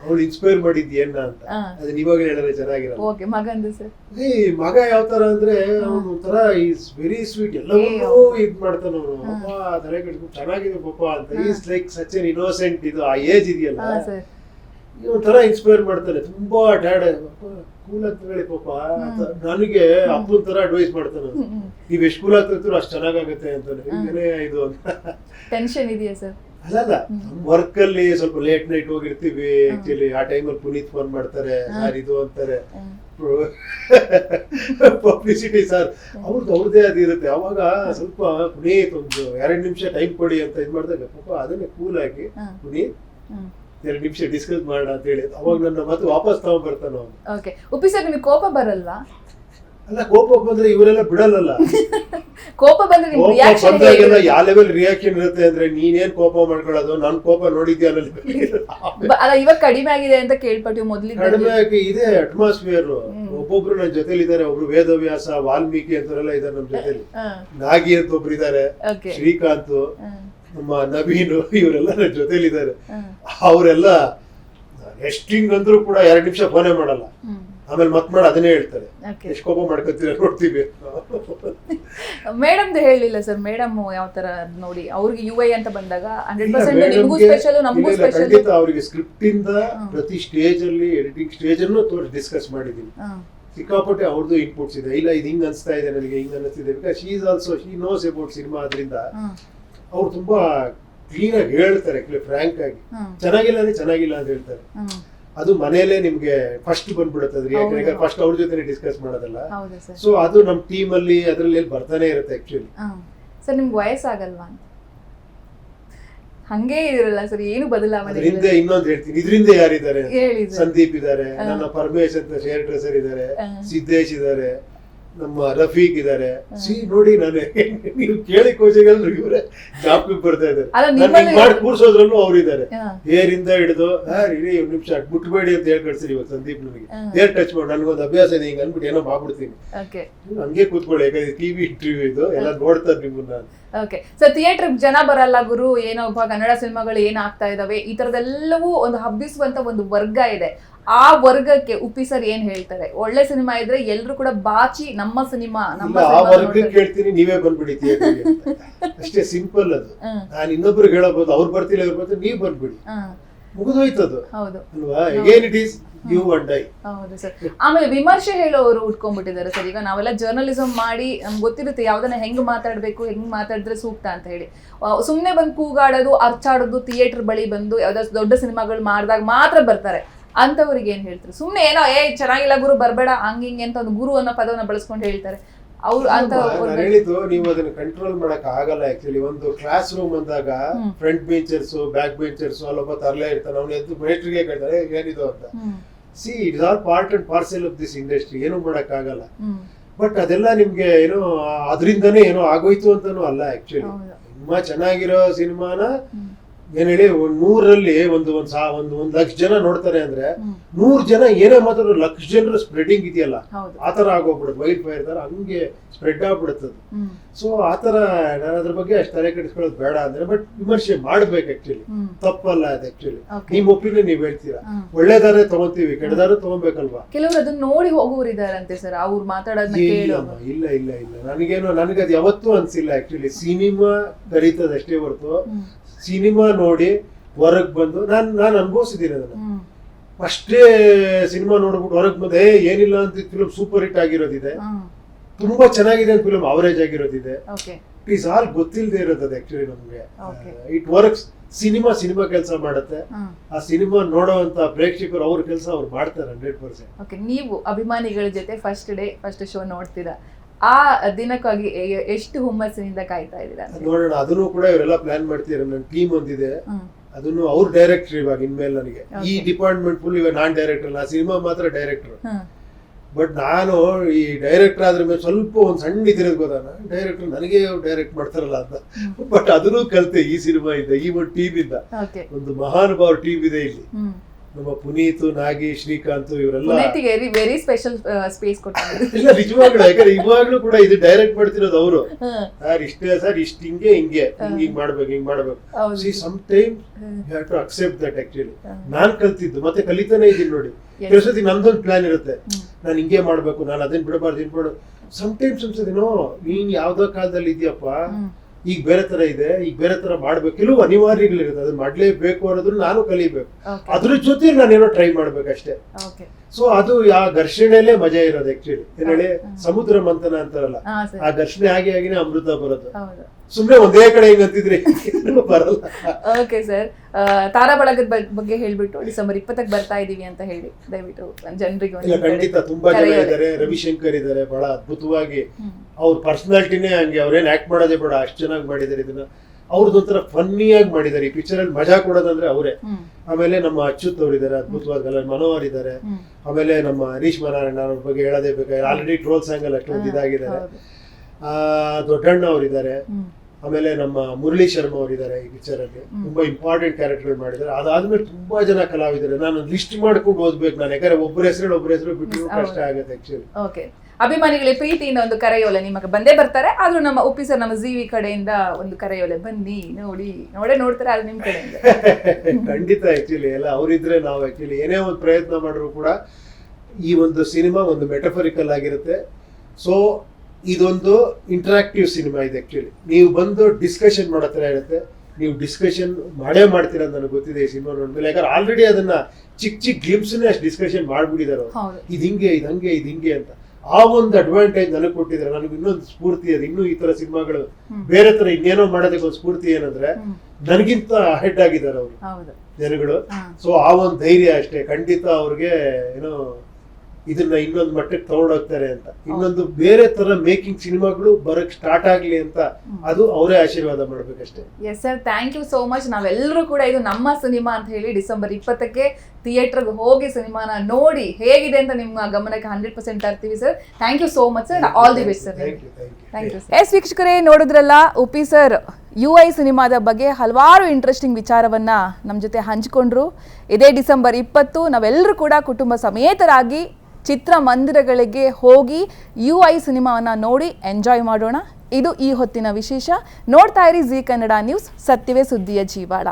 ಅವಳು ಇನ್ಸ್ಪೈರ್ ಮಾಡಿದ್ ಏನ ಅಂತ. ಅದನ್ನ ಇವಾಗ ಹೇಳಿದ್ರೆ ಚೆನ್ನಾಗಿರಲ್ಲ. ಓಕೆ ಮಗಂದು ಸರ್. ಈ ಮಗ ಯಾವ ತರ ಅಂದ್ರೆ ಅವನು ಒಂಥರ ಈಸ್ ವೆರಿ ಸ್ವೀಟ್ ಎಲ್ಲವನ್ನೂ ಇದ್ ಮಾಡ್ತಾನ ಅವನು. ಅಪ್ಪ ತಲೆ ಚೆನ್ನಾಗಿದೆ ಪಾಪ ಅಂತ. Is like such an innocent ಇದು ಆ ಏಜ್ ಇದೆಯಲ್ಲ. ಒಂಥರ ಇನ್ಸ್ಪೈರ್ ಮಾಡ್ತಾನೆ. ತುಂಬಾ ಡ್ಯಾಡ್ ಕೂಲ್ ಅಂತ ಹೇಳಿ ಪಾಪ ನನಗೆ ಅಪ್ಪನ ತರ ಅಡ್ವೈಸ್ ಮಾಡ್ತಾನೆ. ನೀವ್ ಎಷ್ಟು ಕೂಲ್ ಆಗ್ತಿರ್ತೀರೋ ಅಷ್ಟು ಚೆನ್ನಾಗಾಗುತ್ತೆ ಅಂತ ಹಿಂಗೇನೆ ಇದು ಅಂತ. ಟೆನ್ಷನ್ ಇದೆಯಾ ಸರ್ ಅಲ್ಲಲ್ಲ ವರ್ಕ್ ಅಲ್ಲಿ ಸ್ವಲ್ಪ ಲೇಟ್ ನೈಟ್ ಹೋಗಿರ್ತೀವಿ. ಆಕ್ಚುಲಿ ಆ ಟೈಮಲ್ಲಿ ಪುನೀತ್ ಫೋನ್ ಮಾಡ್ತಾರೆ. ಸರ್ ಇದು ಅಂತಾರೆ. ಪಬ್ಲಿಸಿಟಿ ಸರ್ ಅವ್ರದ್ದು ಅವ್ರದೇ ಅದು ಇರುತ್ತೆ. ಅವಾಗ ಸ್ವಲ್ಪ ಪುನೀತ್ ಒಂದು ಎರಡು ನಿಮಿಷ ಟೈಮ್ ಕೊಡಿ ಅಂತ ಇದು ಮಾಡಿದಾಗ ಪಾಪ ಅದನ್ನೇ ಕೂಲ್ ಆಗಿ. ಪುನೀತ್ ಎರಡು ನಿಮಿಷ ಡಿಸ್ಕಸ್ ಮಾಡೋಣ ಅಂತ ಹೇಳಿ. ಅವಾಗ ನನ್ನ ಮತ್ತೆ ವಾಪಸ್ ತಗೊಂಡ್ಬರ್ತಾನ ಅವನು ಓಕೆ ಉಪ್ಪಿ ಸರ್ ನಿಮಗೆ ಕೋಪ ಬರಲ್ವಾ? ಅಲ್ಲ ಕೋಪ ಬಂದ್ರೆ ಇವರೆಲ್ಲ ಬಿಡಲ್ಲ ಕೋಪ ಬಂದ್ರೆ ನಿಮ್ ಕೋಪ ಬಂದಾಗೆಲ್ಲ ಯಾವ ಲೆವೆಲ್ ರಿಯಾಕ್ಷನ್ ಇರುತ್ತೆ ಅಂದ್ರೆ ನೀನೇನ್ ಕೋಪ ಮಾಡ್ಕೊಳ್ಳೋದು ನನ್ ಕೋಪ ನೋಡಿದ್ಯಾ ಅಲ್ಲ ಇವಾಗ ಕಡಿಮೆ ಆಗಿದೆ ಅಂತ ಕೇಳ್ಪಟ್ಟಿವಿ ಮೊದ್ಲಿದ್ದ ಕಡಿಮೆ ಆಗಿ ಇದೆ ಅಟ್ಮಾಸ್ಫಿಯರ್ ಒಬ್ಬೊಬ್ರು ನನ್ನ ಜೊತೆಲಿ ಇದಾರೆ ಒಬ್ರು ವೇದವ್ಯಾಸ ವಾಲ್ಮೀಕಿ ಅಂತವರೆಲ್ಲ ಇದಾರೆ ನಮ್ಮ ಜೊತೆಲಿ. ನಾಗಿ ಅಂತ ಒಬ್ರು ಇದಾರೆ ಓಕೆ ಶ್ರೀಕಾಂತ್ ನಮ್ಮ ನವೀನ್ ಇವರೆಲ್ಲ ನನ್ನ ಜೊತೆಲಿ ಇದ್ದಾರೆ ಅವರೆಲ್ಲ ಎಷ್ಟಿಂಗ್ ಅಂದ್ರೂ ಕೂಡ ಎರಡು ನಿಮಿಷ ಫೋನೇ ಮಾಡಲ್ಲ. ಆಮೇಲೆ ಮತ್ ಮಾಡಿ ಅದನ್ನೇ ಹೇಳ್ತಾರೆ. ಎಷ್ಟು ಕೋಪ ಮಾಡ್ಕೊತೀರ ನೋಡ್ತೀವಿ ಮೇಡಮ್ ಹೇಳಿಲ್ಲ ಸರ್. ಮೇಡಮ್ ಯಾವ ತರ ನೋಡಿ ಅವ್ರಿಗೆ ಯು ಐ ಅಂತ ಬಂದಾಗ ಹಂಡ್ರೆಡ್ ಇಲ್ಲ, ಪರ್ಸೆಂಟ್ ನಿಮಗೂ ಸ್ಪೆಷಲ್ ನಮಗೂ ಇಲ್ಲ, ಇಲ್ಲ, ಸ್ಪೆಷಲ್ ಖಂಡಿತ ಅವರಿಗೆ ಸ್ಕ್ರಿಪ್ಟ್ ಇಂದ ಪ್ರತಿ ಸ್ಟೇಜ್ ಅಲ್ಲಿ ಎಡಿಟಿಂಗ್ ಸ್ಟೇಜ್ ಅನ್ನು ತೋರಿಸಿ ಡಿಸ್ಕಸ್ ಮಾಡಿದೀನಿ. ಸಿಕ್ಕಾಪಟ್ಟೆ ಅವ್ರದ್ದು ಇನ್ಪುಟ್ಸ್ ಇದೆ. ಇಲ್ಲ ಇದು ಹಿಂಗ್ ಅನ್ಸ್ತಾ ಇದೆ ನನಗೆ ಹಿಂಗ್ ಅನಿಸ್ತಿದೆ. Because she's also she knows about cinema ಅದರಿಂದ ಅವ್ರು ತುಂಬಾ ಕ್ಲೀನ್ ಆಗಿ ಹೇಳ್ತಾರೆ ಫ್ರಾಂಕ್ ಆಗಿ. ಚೆನ್ನಾಗಿಲ್ಲ ಅಂದ್ರೆ ಚೆನ್ನಾಗಿಲ್ಲ ಅಂತ ಹೇಳ್ತಾರೆ. ಅದು ಮನೆಯಲ್ಲೇ ನಿಮ್ಗೆ ಫಸ್ಟ್ ಬಂದ್ಬಿಡುತ್ತೆ ಅದ್ರ ಯಾಕಂದ್ರೆ ಫಸ್ಟ್ ಅವ್ರ ಜೊತೆ ಡಿಸ್ಕಸ್ ಮಾಡೋದಲ್ಲ. ಸೊ ಅದು ನಮ್ ಟೀಮ್ ಅಲ್ಲಿ ಅದ್ರಲ್ಲಿ ಬರ್ತಾನೆ ಇರುತ್ತೆ ಆಕ್ಚುಲಿ ಸರ್ ನಿಮ್ಗೆ ವಯಸ್ಸಾಗಲ್ವಾ ಹಂಗೇ ಇರಲ್ಲ ಸರ್ ಏನು ಬದಲಾವಣೆ ಇದ್ರಿಂದ ಇನ್ನೊಂದು ಹೇಳ್ತೀನಿ. ಇದರಿಂದ ಯಾರಿದ್ದಾರೆ? ಸಂದೀಪ್ ಇದ್ದಾರೆ ನನ್ನ ಪರಮೇಶ್ ಅಂತ ಶೇರ್ ಡ್ರೆಸರ್ ಇದ್ದಾರೆ. ಸಿದ್ದೇಶ್ ಇದ್ದಾರೆ. ನಮ್ಮ ರಫೀಕ್ ಇದ್ದಾರೆ. ಸಿ ನೋಡಿ ನಾನು. ನೀವು ಕೇಳಿ ಕೋಚೆಗಳು ಇವರೇ ಜಾಬ್ ಬರ್ತಾ ಇದ್ದಾರೆ. ಮಾಡಿ ಕೂರ್ಸೋದ್ರಲ್ಲೂ ಅವ್ರು ಇದ್ದಾರೆ. ಏರಿಂದ ಹಿಡಿದು ಹಾ ಇಡೀ ಒಂದ್ ನಿಮಿಷ ಮುಟ್ಬೇಡಿ ಅಂತ ಹೇಳಿ ಕಳ್ಸಿರಿ ಇವತ್ತು ಸಂದೀಪ್ ನನಗೆ ಹಾ. ಏರ್ ಟಚ್ ಮಾಡಿ ನನಗೊಂದು ಅಭ್ಯಾಸ ಇದೆ ಹಿಂಗ್ ಅನ್ಬಿಟ್ಟು ಏನೋ ಮಾಡ್ಬಿಡ್ತೀನಿ. ನೀವು ಹಂಗೆ ಕೂತ್ಕೊಳ್ಳಿ ಯಾಕಂದ್ರೆ ಟಿವಿ ಇಂಟರ್ವ್ಯೂ ಇದು ಎಲ್ಲ ನೋಡ್ತಾರೆ ನಿಮ್ಮನ್ನ. ಓಕೆ ಸರ್ ಥಿಯೇಟರ್ ಜನ ಬರಲ್ಲ ಗುರು. ಏನೋ ಒಬ್ಬ ಕನ್ನಡ ಸಿನಿಮಾಗಳು ಏನ್ ಆಗ್ತಾ ಇದಾವೆ? ಈ ತರದೆಲ್ಲವೂ ಒಂದು ಹಬ್ಬಿಸುವಂತ ಒಂದು ವರ್ಗ ಇದೆ. ಆ ವರ್ಗಕ್ಕೆ ಉಪ್ಪಿ ಸರ್ ಏನ್ ಹೇಳ್ತಾರೆ? ಒಳ್ಳೆ ಸಿನಿಮಾ ಇದ್ರೆ ಎಲ್ರು ಕೂಡ ಬಾಚಿ ನಮ್ಮ ಸಿನಿಮಾ ನಮ್ಮ ಇಲ್ಲ ಆ ವರ್ಗಕ್ಕೆ ಕೇಳ್ತೀನಿ ನೀವೇ ಬಂದ್ಬಿಡಿ. ಅಷ್ಟೇ ಸಿಂಪಲ್ ಅದು. ನಾನು ಇನ್ನೊಬ್ರಿಗೆ ಹೇಳಬಹುದು ಅವ್ರು ಬರ್ತಿಲ್ಲ ಇವ್ರು ಬರ್ತಾರೆ ನೀವು ಬಂದ್ಬಿಡಿ. ಮುಗಿದೋಯ್ತದು. ಹೌದು. ಅಲ್ವಾ? It is you and I ಹೌದು. ಸರ್. ಆಮೇಲೆ ವಿಮರ್ಶೆ ಹೇಳೋರು ಉಟ್ಕೊಂಡ್ಬಿಟ್ಟಿದ್ದಾರೆ ಸರ್. ಈಗ ನಾವೆಲ್ಲ ಜರ್ನಲಿಸಂ ಮಾಡಿ ನಮ್ಗೆ ಗೊತ್ತಿರುತ್ತೆ ಯಾವ್ದನ್ನ ಹೆಂಗ್ ಮಾತಾಡ್ಬೇಕು ಹೆಂಗ್ ಮಾತಾಡಿದ್ರೆ ಸೂಕ್ತ ಅಂತ ಹೇಳಿ. ಸುಮ್ಮನೆ ಬಂದು ಕೂಗಾಡೋದು ಅರ್ಚಾಡೋದು ಥಿಯೇಟರ್ ಬಳಿ ಬಂದು ಯಾವ್ದಾದ್ರು ದೊಡ್ಡ ಸಿನಿಮಾಗಳು ಮಾಡಿದಾಗ ಮಾತ್ರ ಬರ್ತಾರೆ. ಅಂತವ್ರಿಗೆ ಏನ್ ಹೇಳ್ತಾರೆ? ಸುಮ್ಮನೆ ಏನೋ ಏ ಚೆನ್ನಾಗಿಲ್ಲ ಗುರು ಬರ್ಬೇಡ ಹಂಗ್ ಹಿಂಗೆ ಅಂತ ಒಂದು ಗುರು ಅನ್ನೋ ಪದವನ್ನ ಬಳಸ್ಕೊಂಡು ಹೇಳ್ತಾರೆ. ಅವ್ರು ಅಂತ ನಾನು ಹೇಳಿದ್ದು ನೀವು ಅದನ್ನ ಕಂಟ್ರೋಲ್ ಮಾಡಕ್ ಆಗಲ್ಲ ಆಕ್ಚುಲಿ ಒಂದು ಕ್ಲಾಸ್ ರೂಮ್ ಅಂದಾಗ ಫ್ರಂಟ್ ಬೆಂಚರ್ಸ್ ಬ್ಯಾಕ್ ಬೆಂಚರ್ಸ್ ಅಲ್ಲೊಬ್ಬ ತರಲೇ ಇರ್ತಾನೆ. ಅವ್ನು ಎದ್ದು ಮೇಟ್ರಿಗೆ ಕೇಳ್ತಾರೆ "ಏ, ಏನಿದು ಅಂತ. See it's all part and parcel of this industry ಏನು ಮಾಡಕ್ ಆಗಲ್ಲ. ಬಟ್ ಅದೆಲ್ಲ ನಿಮ್ಗೆ ಏನೋ ಅದರಿಂದನೇ ಏನೋ ಆಗೋಯ್ತು ಅಂತಾನು ಅಲ್ಲ ಆಕ್ಚುಲಿ. ತುಂಬಾ ಚೆನ್ನಾಗಿರೋ ಸಿನಿಮಾನ ಏನ್ ಹೇಳಿ ಒಂದ್ ನೂರಲ್ಲಿ ಒಂದು ಒಂದ್ ಸಾ ಒಂದು ಒಂದ್ ಲಕ್ಷ ಜನ ನೋಡ್ತಾರೆ ಅಂದ್ರೆ. ನೂರ್ ಜನ ಏನೇ ಮಾತಾಡೋ ಲಕ್ಷ ಜನರ ಸ್ಪ್ರೆಡಿಂಗ್ ಇದೆಯಲ್ಲ ಆತರ ಆಗೋಗ್ಬಿಡುತ್ತೆ. ವೈಟ್ ಫೈರ್ ತರ ಹಂಗೆ ಸ್ಪ್ರೆಡ್ ಆಗ್ಬಿಡುತ್ತೆ ಅದು. ಸೊ ಆತರ ನಾನು ಅದ್ರ ಬಗ್ಗೆ ಅಷ್ಟು ತಲೆ ಕೆಡಿಸ್ಕೊಳ್ಳೋದು ಬೇಡ ಅಂದ್ರೆ ಬಟ್ ವಿಮರ್ಶೆ ಮಾಡ್ಬೇಕು ಆಕ್ಚುಲಿ ತಪ್ಪಲ್ಲ ಅದು ಆಕ್ಚುಲಿ. ನಿಮ್ ಒಪಿನಿಯನ್ ನೀವ್ ಹೇಳ್ತೀರಾ. ಒಳ್ಳೇದಾರೆ ತಗೊಂತೀವಿ ತಗೋಬೇಕಲ್ವಾ ತಗೊಂಬೇಕಲ್ವಾ? ಕೆಲವರು ಅದನ್ನ ನೋಡಿ ಹೋಗುವರಿದಾರಂತೆ ಸರ್ ಅವ್ರು ಮಾತಾಡೋದನ್ನ ಇಲ್ಲ ಇಲ್ಲ ಇಲ್ಲ ನನಗೇನು ನನಗೆ ಅದು ಯಾವತ್ತೂ ಅನ್ಸಿಲ್ಲ ಆಕ್ಚುಲಿ ಸಿನಿಮಾ ಕರೀತದ ಅಷ್ಟೇ ಹೊರತು ಸಿನಿಮಾ ನೋಡಿ ಹೊರಗ್ ಬಂದು ನಾನು ನಾನು ಅನುಭವಿಸಿದ್ದೀನಿ ಅದನ್ನ. ಅಷ್ಟೇ ಸಿನಿಮಾ ನೋಡ್ಬಿಟ್ಟು ಹೊರಗ್ ಬಂದು ಏ ಏನಿಲ್ಲ ಅಂತ ಫಿಲ್ಮ್ ಸೂಪರ್ ಹಿಟ್ ಆಗಿರೋದಿದೆ. ತುಂಬಾ ಚೆನ್ನಾಗಿದೆ ಅಂತ ಫಿಲಮ್ ಅವರೇಜ್ ಆಗಿರೋದಿದೆ. ಓಕೆ ಇಟ್ ಈಸ್ ಆಲ್ ಗೊತ್ತಿಲ್ಲದೆ ಇರೋದು ಆಕ್ಚುಲಿ ನಮ್ಗೆ. ಇಟ್ ವರ್ಕ್ಸ್ ಸಿನಿಮಾ ಸಿನಿಮಾ ಕೆಲಸ ಮಾಡುತ್ತೆ. ಆ ಸಿನಿಮಾ ನೋಡುವಂತ ಪ್ರೇಕ್ಷಕರು ಅವ್ರ ಕೆಲಸ ಅವ್ರು ಮಾಡ್ತಾರೆ ಹಂಡ್ರೆಡ್ ಪರ್ಸೆಂಟ್. ಓಕೆ ನೀವು ಅಭಿಮಾನಿಗಳ ಜೊತೆ ಫಸ್ಟ್ ಡೇ ಫಸ್ಟ್ ಶೋ ನೋಡ್ತೀರಾ? ಆ ದಿನಕ್ಕಾಗಿ ಎಷ್ಟು ಹುಮ್ಮಸ್ಸಿನಿಂದ ಕಾಯ್ತಾ ಇದ್ದೀರಾ? ನೋಡೋಣ ಅದನ್ನು ಕೂಡ ಇವರೆಲ್ಲ ಪ್ಲಾನ್ ಮಾಡ್ತಿದ್ದಾರೆ ನನ್ನ ಟೀಮ್ ಒಂದಿದೆ. ಅದನ್ನು ಅವ್ರ ಡೈರೆಕ್ಟರ್ ಇವಾಗ ಇನ್ಮೇಲೆ ನನಗೆ. ಈ ಡಿಪಾರ್ಟ್ಮೆಂಟ್ ಫುಲ್ ಇವಾಗ ನಾನ್ ಡೈರೆಕ್ಟರ್ ಆ ಸಿನಿಮಾ ಮಾತ್ರ ಡೈರೆಕ್ಟರ್ ಬಟ್ ನಾನು ಈ ಡೈರೆಕ್ಟರ್ ಆದ್ರ ಮೇಲೆ ಸ್ವಲ್ಪ ಒಂದು ಸಣ್ಣ ಇದಿರೋದು ಗೊತ್ತಾನ ಡೈರೆಕ್ಟರ್ ನನಗೆ ಡೈರೆಕ್ಟ್ ಮಾಡ್ತಾರಲ್ಲ ಅಂತ. ಬಟ್ ಅದನ್ನು ಕಲ್ತೆ ಈ ಸಿನಿಮಾ ಇಂದ ಈ ಒಂದು ಟೀಮ್ ಇಂದ. ಒಂದು ಮಹಾನುಭಾವ ಟೀಮ್ ಇದೆ ಇಲ್ಲಿ. ನಮ್ಮ ಪುನೀತ್ ನಾಗಿ ಶ್ರೀಕಾಂತ್ ಇವರೆಲ್ಲ ವೆರಿ ಸ್ಪೆಷಲ್ ಸ್ಪೇಸ್ ಕೊಟ್ಟಿದ್ದಾರೆ. ಇಲ್ಲ ನಿಜವಾಗ್ಲೂ ಯಾಕಂದ್ರೆ ಇವಾಗ್ಲೂ ಕೂಡ ಇದು ಡೈರೆಕ್ಟ್ ಮಾಡ್ತಿರೋದು ಅವರು. ಸರ್ ಇಷ್ಟೇ ಸರ್ ಇಷ್ಟ ಹಿಂಗೆ ಹಿಂಗೆ. ಹಿಂಗ್ ಹಿಂಗ್ ಮಾಡ್ಬೇಕು ಹಿಂಗ್ ಮಾಡ್ಬೇಕು. See some time you have to accept that actually ನಾನ್ ಕಲ್ತಿದ್ದು ಮತ್ತೆ ಕಲಿತಾನೆ ಇದ್ದೀನಿ ನೋಡಿ. ಕೆಲಸತಿ ಕೆಲವು ಸತಿ ನಂದೊಂದು ಪ್ಲಾನ್ ಇರುತ್ತೆ. ನಾನು ಹಿಂಗೆ ಮಾಡ್ಬೇಕು ನಾನು ಅದನ್ನ ಬಿಡಬಾರ್ದು ಇನ್ ಸಮ್ ಟೈಮ್ಸ್ ನೋ ನೀನ್ ಯಾವ್ದೋ ಕಾಲದಲ್ಲಿ ಇದೆಯಪ್ಪ? ಈಗ ಬೇರೆ ತರ ಇದೆ ಈಗ ಬೇರೆ ತರ ಮಾಡ್ಬೇಕು. ಕೆಲವು ಅನಿವಾರ್ಯಗಳಿರುತ್ತೆ. ಅದನ್ನ ಮಾಡ್ಲೇಬೇಕು ಅನ್ನೋದನ್ನ ನಾನು ಕಲಿಬೇಕು. ಅದ್ರ ಜೊತೆ ನಾನೇನೋ ಟ್ರೈ ಮಾಡ್ಬೇಕಷ್ಟೇ. ಸೊ ಅದು ಆ ಘರ್ಷಣೆಯಲ್ಲೇ ಮಜಾ ಇರೋದು ಆಕ್ಚುಲಿ ಏನ್ ಹೇಳಿ? ಸಮುದ್ರ ಮಂಥನ ಅಂತಾರಲ್ಲ. ಆ ಘರ್ಷಣೆ ಆಗಿ ಆಗಿನೇ ಅಮೃತ ಬರೋದು. ಸುಮ್ನೆ ಒಂದೇ ಕಡೆ ಹಿಂಗ್ ಬರಲ್ಲ. ಓಕೆ ಸರ್ ತಾರಾ ಬಳಗದ ಬಗ್ಗೆ ಹೇಳ್ಬಿಟ್ಟು ಡಿಸೆಂಬರ್ ಇಪ್ಪತ್ತಕ್ಕೆ ಬರ್ತಾ ಇದೀವಿ ಅಂತ ಹೇಳಿ. ದಯವಿಟ್ಟು ಜನರಿಗೆ ಇಲ್ಲ ಖಂಡಿತ ತುಂಬಾ ಜನ ಇದ್ದಾರೆ ರವಿಶಂಕರ್ ಇದ್ದಾರೆ ಬಹಳ ಅದ್ಭುತವಾಗಿ ಅವ್ರ ಪರ್ಸನಾಲಿಟಿನೇ ಹಂಗೆ ಅವ್ರೇನ್ ಆಕ್ಟ್ ಮಾಡೋದೇ ಬೇಡ ಅಷ್ಟು ಚೆನ್ನಾಗಿ ಮಾಡಿದ್ದಾರೆ ಇದನ್ನ. ಅವ್ರದ್ದೊಂಥರ ಫನ್ನಿಯಾಗಿ ಮಾಡಿದ್ದಾರೆ ಈ ಪಿಕ್ಚರ್ ಅಲ್ಲಿ ಮಜಾ ಕೊಡೋದಂದ್ರೆ ಅವರೇ. ಆಮೇಲೆ ನಮ್ಮ ಅಚ್ಯುತ್ ಅವರಿದ್ದಾರೆ ಇದ್ದಾರೆ ಅದ್ಭುತವಾದ ಮನೋಹರ್ ಇದ್ದಾರೆ ಆಮೇಲೆ ನಮ್ಮ ಹರೀಶ್ ಮನಾರಾಯಣ ಅವ್ರ ಬಗ್ಗೆ ಹೇಳೋದೇ ಬೇಕಾದ್ರೆ ಆಲ್ರೆಡಿ ಟ್ರೋಲ್ ಆಂಗಲ್ ಅಲ್ಲಿ ಅಷ್ಟೊಂದು ಇದಾಗಿದ್ದಾರೆ. ದೊಡ್ಡಣ್ಣ ಅವರಿದ್ದಾರೆ ಆಮೇಲೆ ನಮ್ಮ ಮುರಳಿ ಶರ್ಮಾ ಅವರಿದ್ದಾರೆ ಈ ಪಿಕ್ಚರ್ ಅಲ್ಲಿ. ತುಂಬಾ ಇಂಪಾರ್ಟೆಂಟ್ ಕ್ಯಾರೆಕ್ಟರ್ ಮಾಡಿದ್ದಾರೆ. ಅದಾದ್ಮೇಲೆ ತುಂಬಾ ಜನ ಕಲಾವಿದರು. ನಾನು ಲಿಸ್ಟ್ ಮಾಡ್ಕೊಂಡು ಓದ್ಬೇಕು ನಾನು. ಯಾಕಂದ್ರೆ ಒಬ್ಬರ ಹೆಸರು ಒಬ್ಬರ ಹೆಸರು ಬಿಟ್ಟು ಕಷ್ಟ ಆಗುತ್ತೆ ಆಕ್ಚುಲಿ ಓಕೆ ಅಭಿಮಾನಿಗಳೇ ಪ್ರೀತಿಯಿಂದ ಒಂದು ಕರೆಯೋಲೆ ನಿಮಗೆ ಬಂದೇ ಬರ್ತಾರೆ. ಆದ್ರೂ ನಮ್ಮ ಉಪ್ಪಿ ಸರ್ ನಮ್ಮ ಜೀವಿ ಕಡೆಯಿಂದ ಒಂದು ಕರೆಯೋಲೆ ಬನ್ನಿ ನೋಡಿ ನೋಡೇ ನೋಡ್ತಾರೆ ಅದು ನಿಮ್ ಕಡೆಯಿಂದ. ಖಂಡಿತ ಆಕ್ಚುಲಿ ಎಲ್ಲ ಅವರಿದ್ರೆ ನಾವು ಆಕ್ಚುಲಿ ಏನೇ ಒಂದು ಪ್ರಯತ್ನ ಮಾಡಿದ್ರು ಕೂಡ ಈ ಒಂದು ಸಿನಿಮಾ ಒಂದು ಮೆಟಫರಿಕಲ್ ಆಗಿರುತ್ತೆ. ಸೊ ಇದೊಂದು ಇಂಟ್ರಾಕ್ಟಿವ್ ಸಿನಿಮಾ ಇದೆ ಆ್ಯಕ್ಚುಲಿ ನೀವು ಬಂದು ಡಿಸ್ಕಷನ್ ಮಾಡೋ ಥರ ಇರುತ್ತೆ. ನೀವು ಡಿಸ್ಕಷನ್ ಮಾಡೇ ಮಾಡ್ತೀರ ಅಂತ ನನಗೆ ಗೊತ್ತಿದೆ ಈ ಸಿನಿಮಾ ನೋಡಿದ್ಮೇಲೆ ಯಾಕಂದ್ರೆ ಆಲ್ರೆಡಿ ಅದನ್ನ ಚಿಕ್ಕ ಚಿಕ್ಕ ಗ್ಲಿಮ್ಸ್ನೇ ಅಷ್ಟು ಡಿಸ್ಕಷನ್ ಮಾಡ್ಬಿಟ್ಟಿದ್ದಾರೆ ಇದು ಹಿಂಗೆ ಇದು ಹಂಗೆ ಇದು ಹಿಂಗೆ ಅಂತ. ಆ ಒಂದು ಅಡ್ವಾಂಟೇಜ್ ನನಗೆ ಕೊಟ್ಟಿದ್ದಾರೆ ನನಗೆ ಇನ್ನೊಂದು ಸ್ಫೂರ್ತಿ ಅದು ಇನ್ನೂ ಈ ತರ ಸಿನಿಮಾಗಳು ಬೇರೆ ತರ ಇನ್ನೇನೋ ಮಾಡೋದಕ್ಕೆ ಒಂದು ಸ್ಫೂರ್ತಿ ಏನಂದ್ರೆ. ನನಗಿಂತ ಹೆಡ್ ಆಗಿದ್ದಾರೆ ಅವರು. ಜನಗಳು. ಸೊ ಆ ಒಂದು ಧೈರ್ಯ ಅಷ್ಟೇ. ಖಂಡಿತ ಅವ್ರಿಗೆ ಏನೋ ಇದನ್ನ ಇನ್ನೊಂದು ಮಟ್ಟಕ್ಕೆ ತಗೊಂಡೋಗ್ತಾರೆ ಅಂತ. ಇನ್ನೊಂದು ಬೇರೆ ತರ ಮೇಕಿಂಗ್ ಸಿನಿಮಾಗಳು ಬರಕ್ ಸ್ಟಾರ್ಟ್ ಆಗ್ಲಿ ಅಂತ ಅದು ಅವರೇ ಆಶೀರ್ವಾದ ಮಾಡ್ಬೇಕಷ್ಟೇ. Yes sir thank you so much ನಾವೆಲ್ಲರೂ ಕೂಡ ಇದು ನಮ್ಮ ಸಿನಿಮಾ ಅಂತ ಹೇಳಿ ಡಿಸೆಂಬರ್ ಇಪ್ಪತ್ತಕ್ಕೆ ಥಿಯೇಟರ್ಗೆ ಹೋಗಿ ಸಿನಿಮಾನ ನೋಡಿ ಹೇಗಿದೆ ಅಂತ ನಿಮ್ಮ ಗಮನಕ್ಕೆ ಹಂಡ್ರೆಡ್ ಪರ್ಸೆಂಟ್ ತರ್ತೀವಿ sir thank you so much sir all the best sir thank you yes ವೀಕ್ಷಕರೇ ನೋಡಿದ್ರಲ್ಲ ಉಪಿ ಸರ್ ಯು ಐ ಸಿನಿಮಾದ ಬಗ್ಗೆ ಹಲವಾರು ಇಂಟ್ರೆಸ್ಟಿಂಗ್ ವಿಚಾರವನ್ನ ನಮ್ಮ ಜೊತೆ ಹಂಚಿಕೊಂಡ್ರು. ಇದೇ ಡಿಸೆಂಬರ್ ಇಪ್ಪತ್ತು ನಾವೆಲ್ಲರೂ ಕೂಡ ಕುಟುಂಬ ಸಮೇತರಾಗಿ ಚಿತ್ರಮಂದಿರಗಳಿಗೆ ಹೋಗಿ ಯು ಐ ಸಿನಿಮಾವನ್ನು ನೋಡಿ ಎಂಜಾಯ್ ಮಾಡೋಣ. ಇದು ಈ ಹೊತ್ತಿನ ವಿಶೇಷ. ನೋಡ್ತಾ ಇರಿ ಜಿ ಕನ್ನಡ ನ್ಯೂಸ್, ಸತ್ಯವೇ ಸುದ್ದಿಯ ಜೀವಾಳ.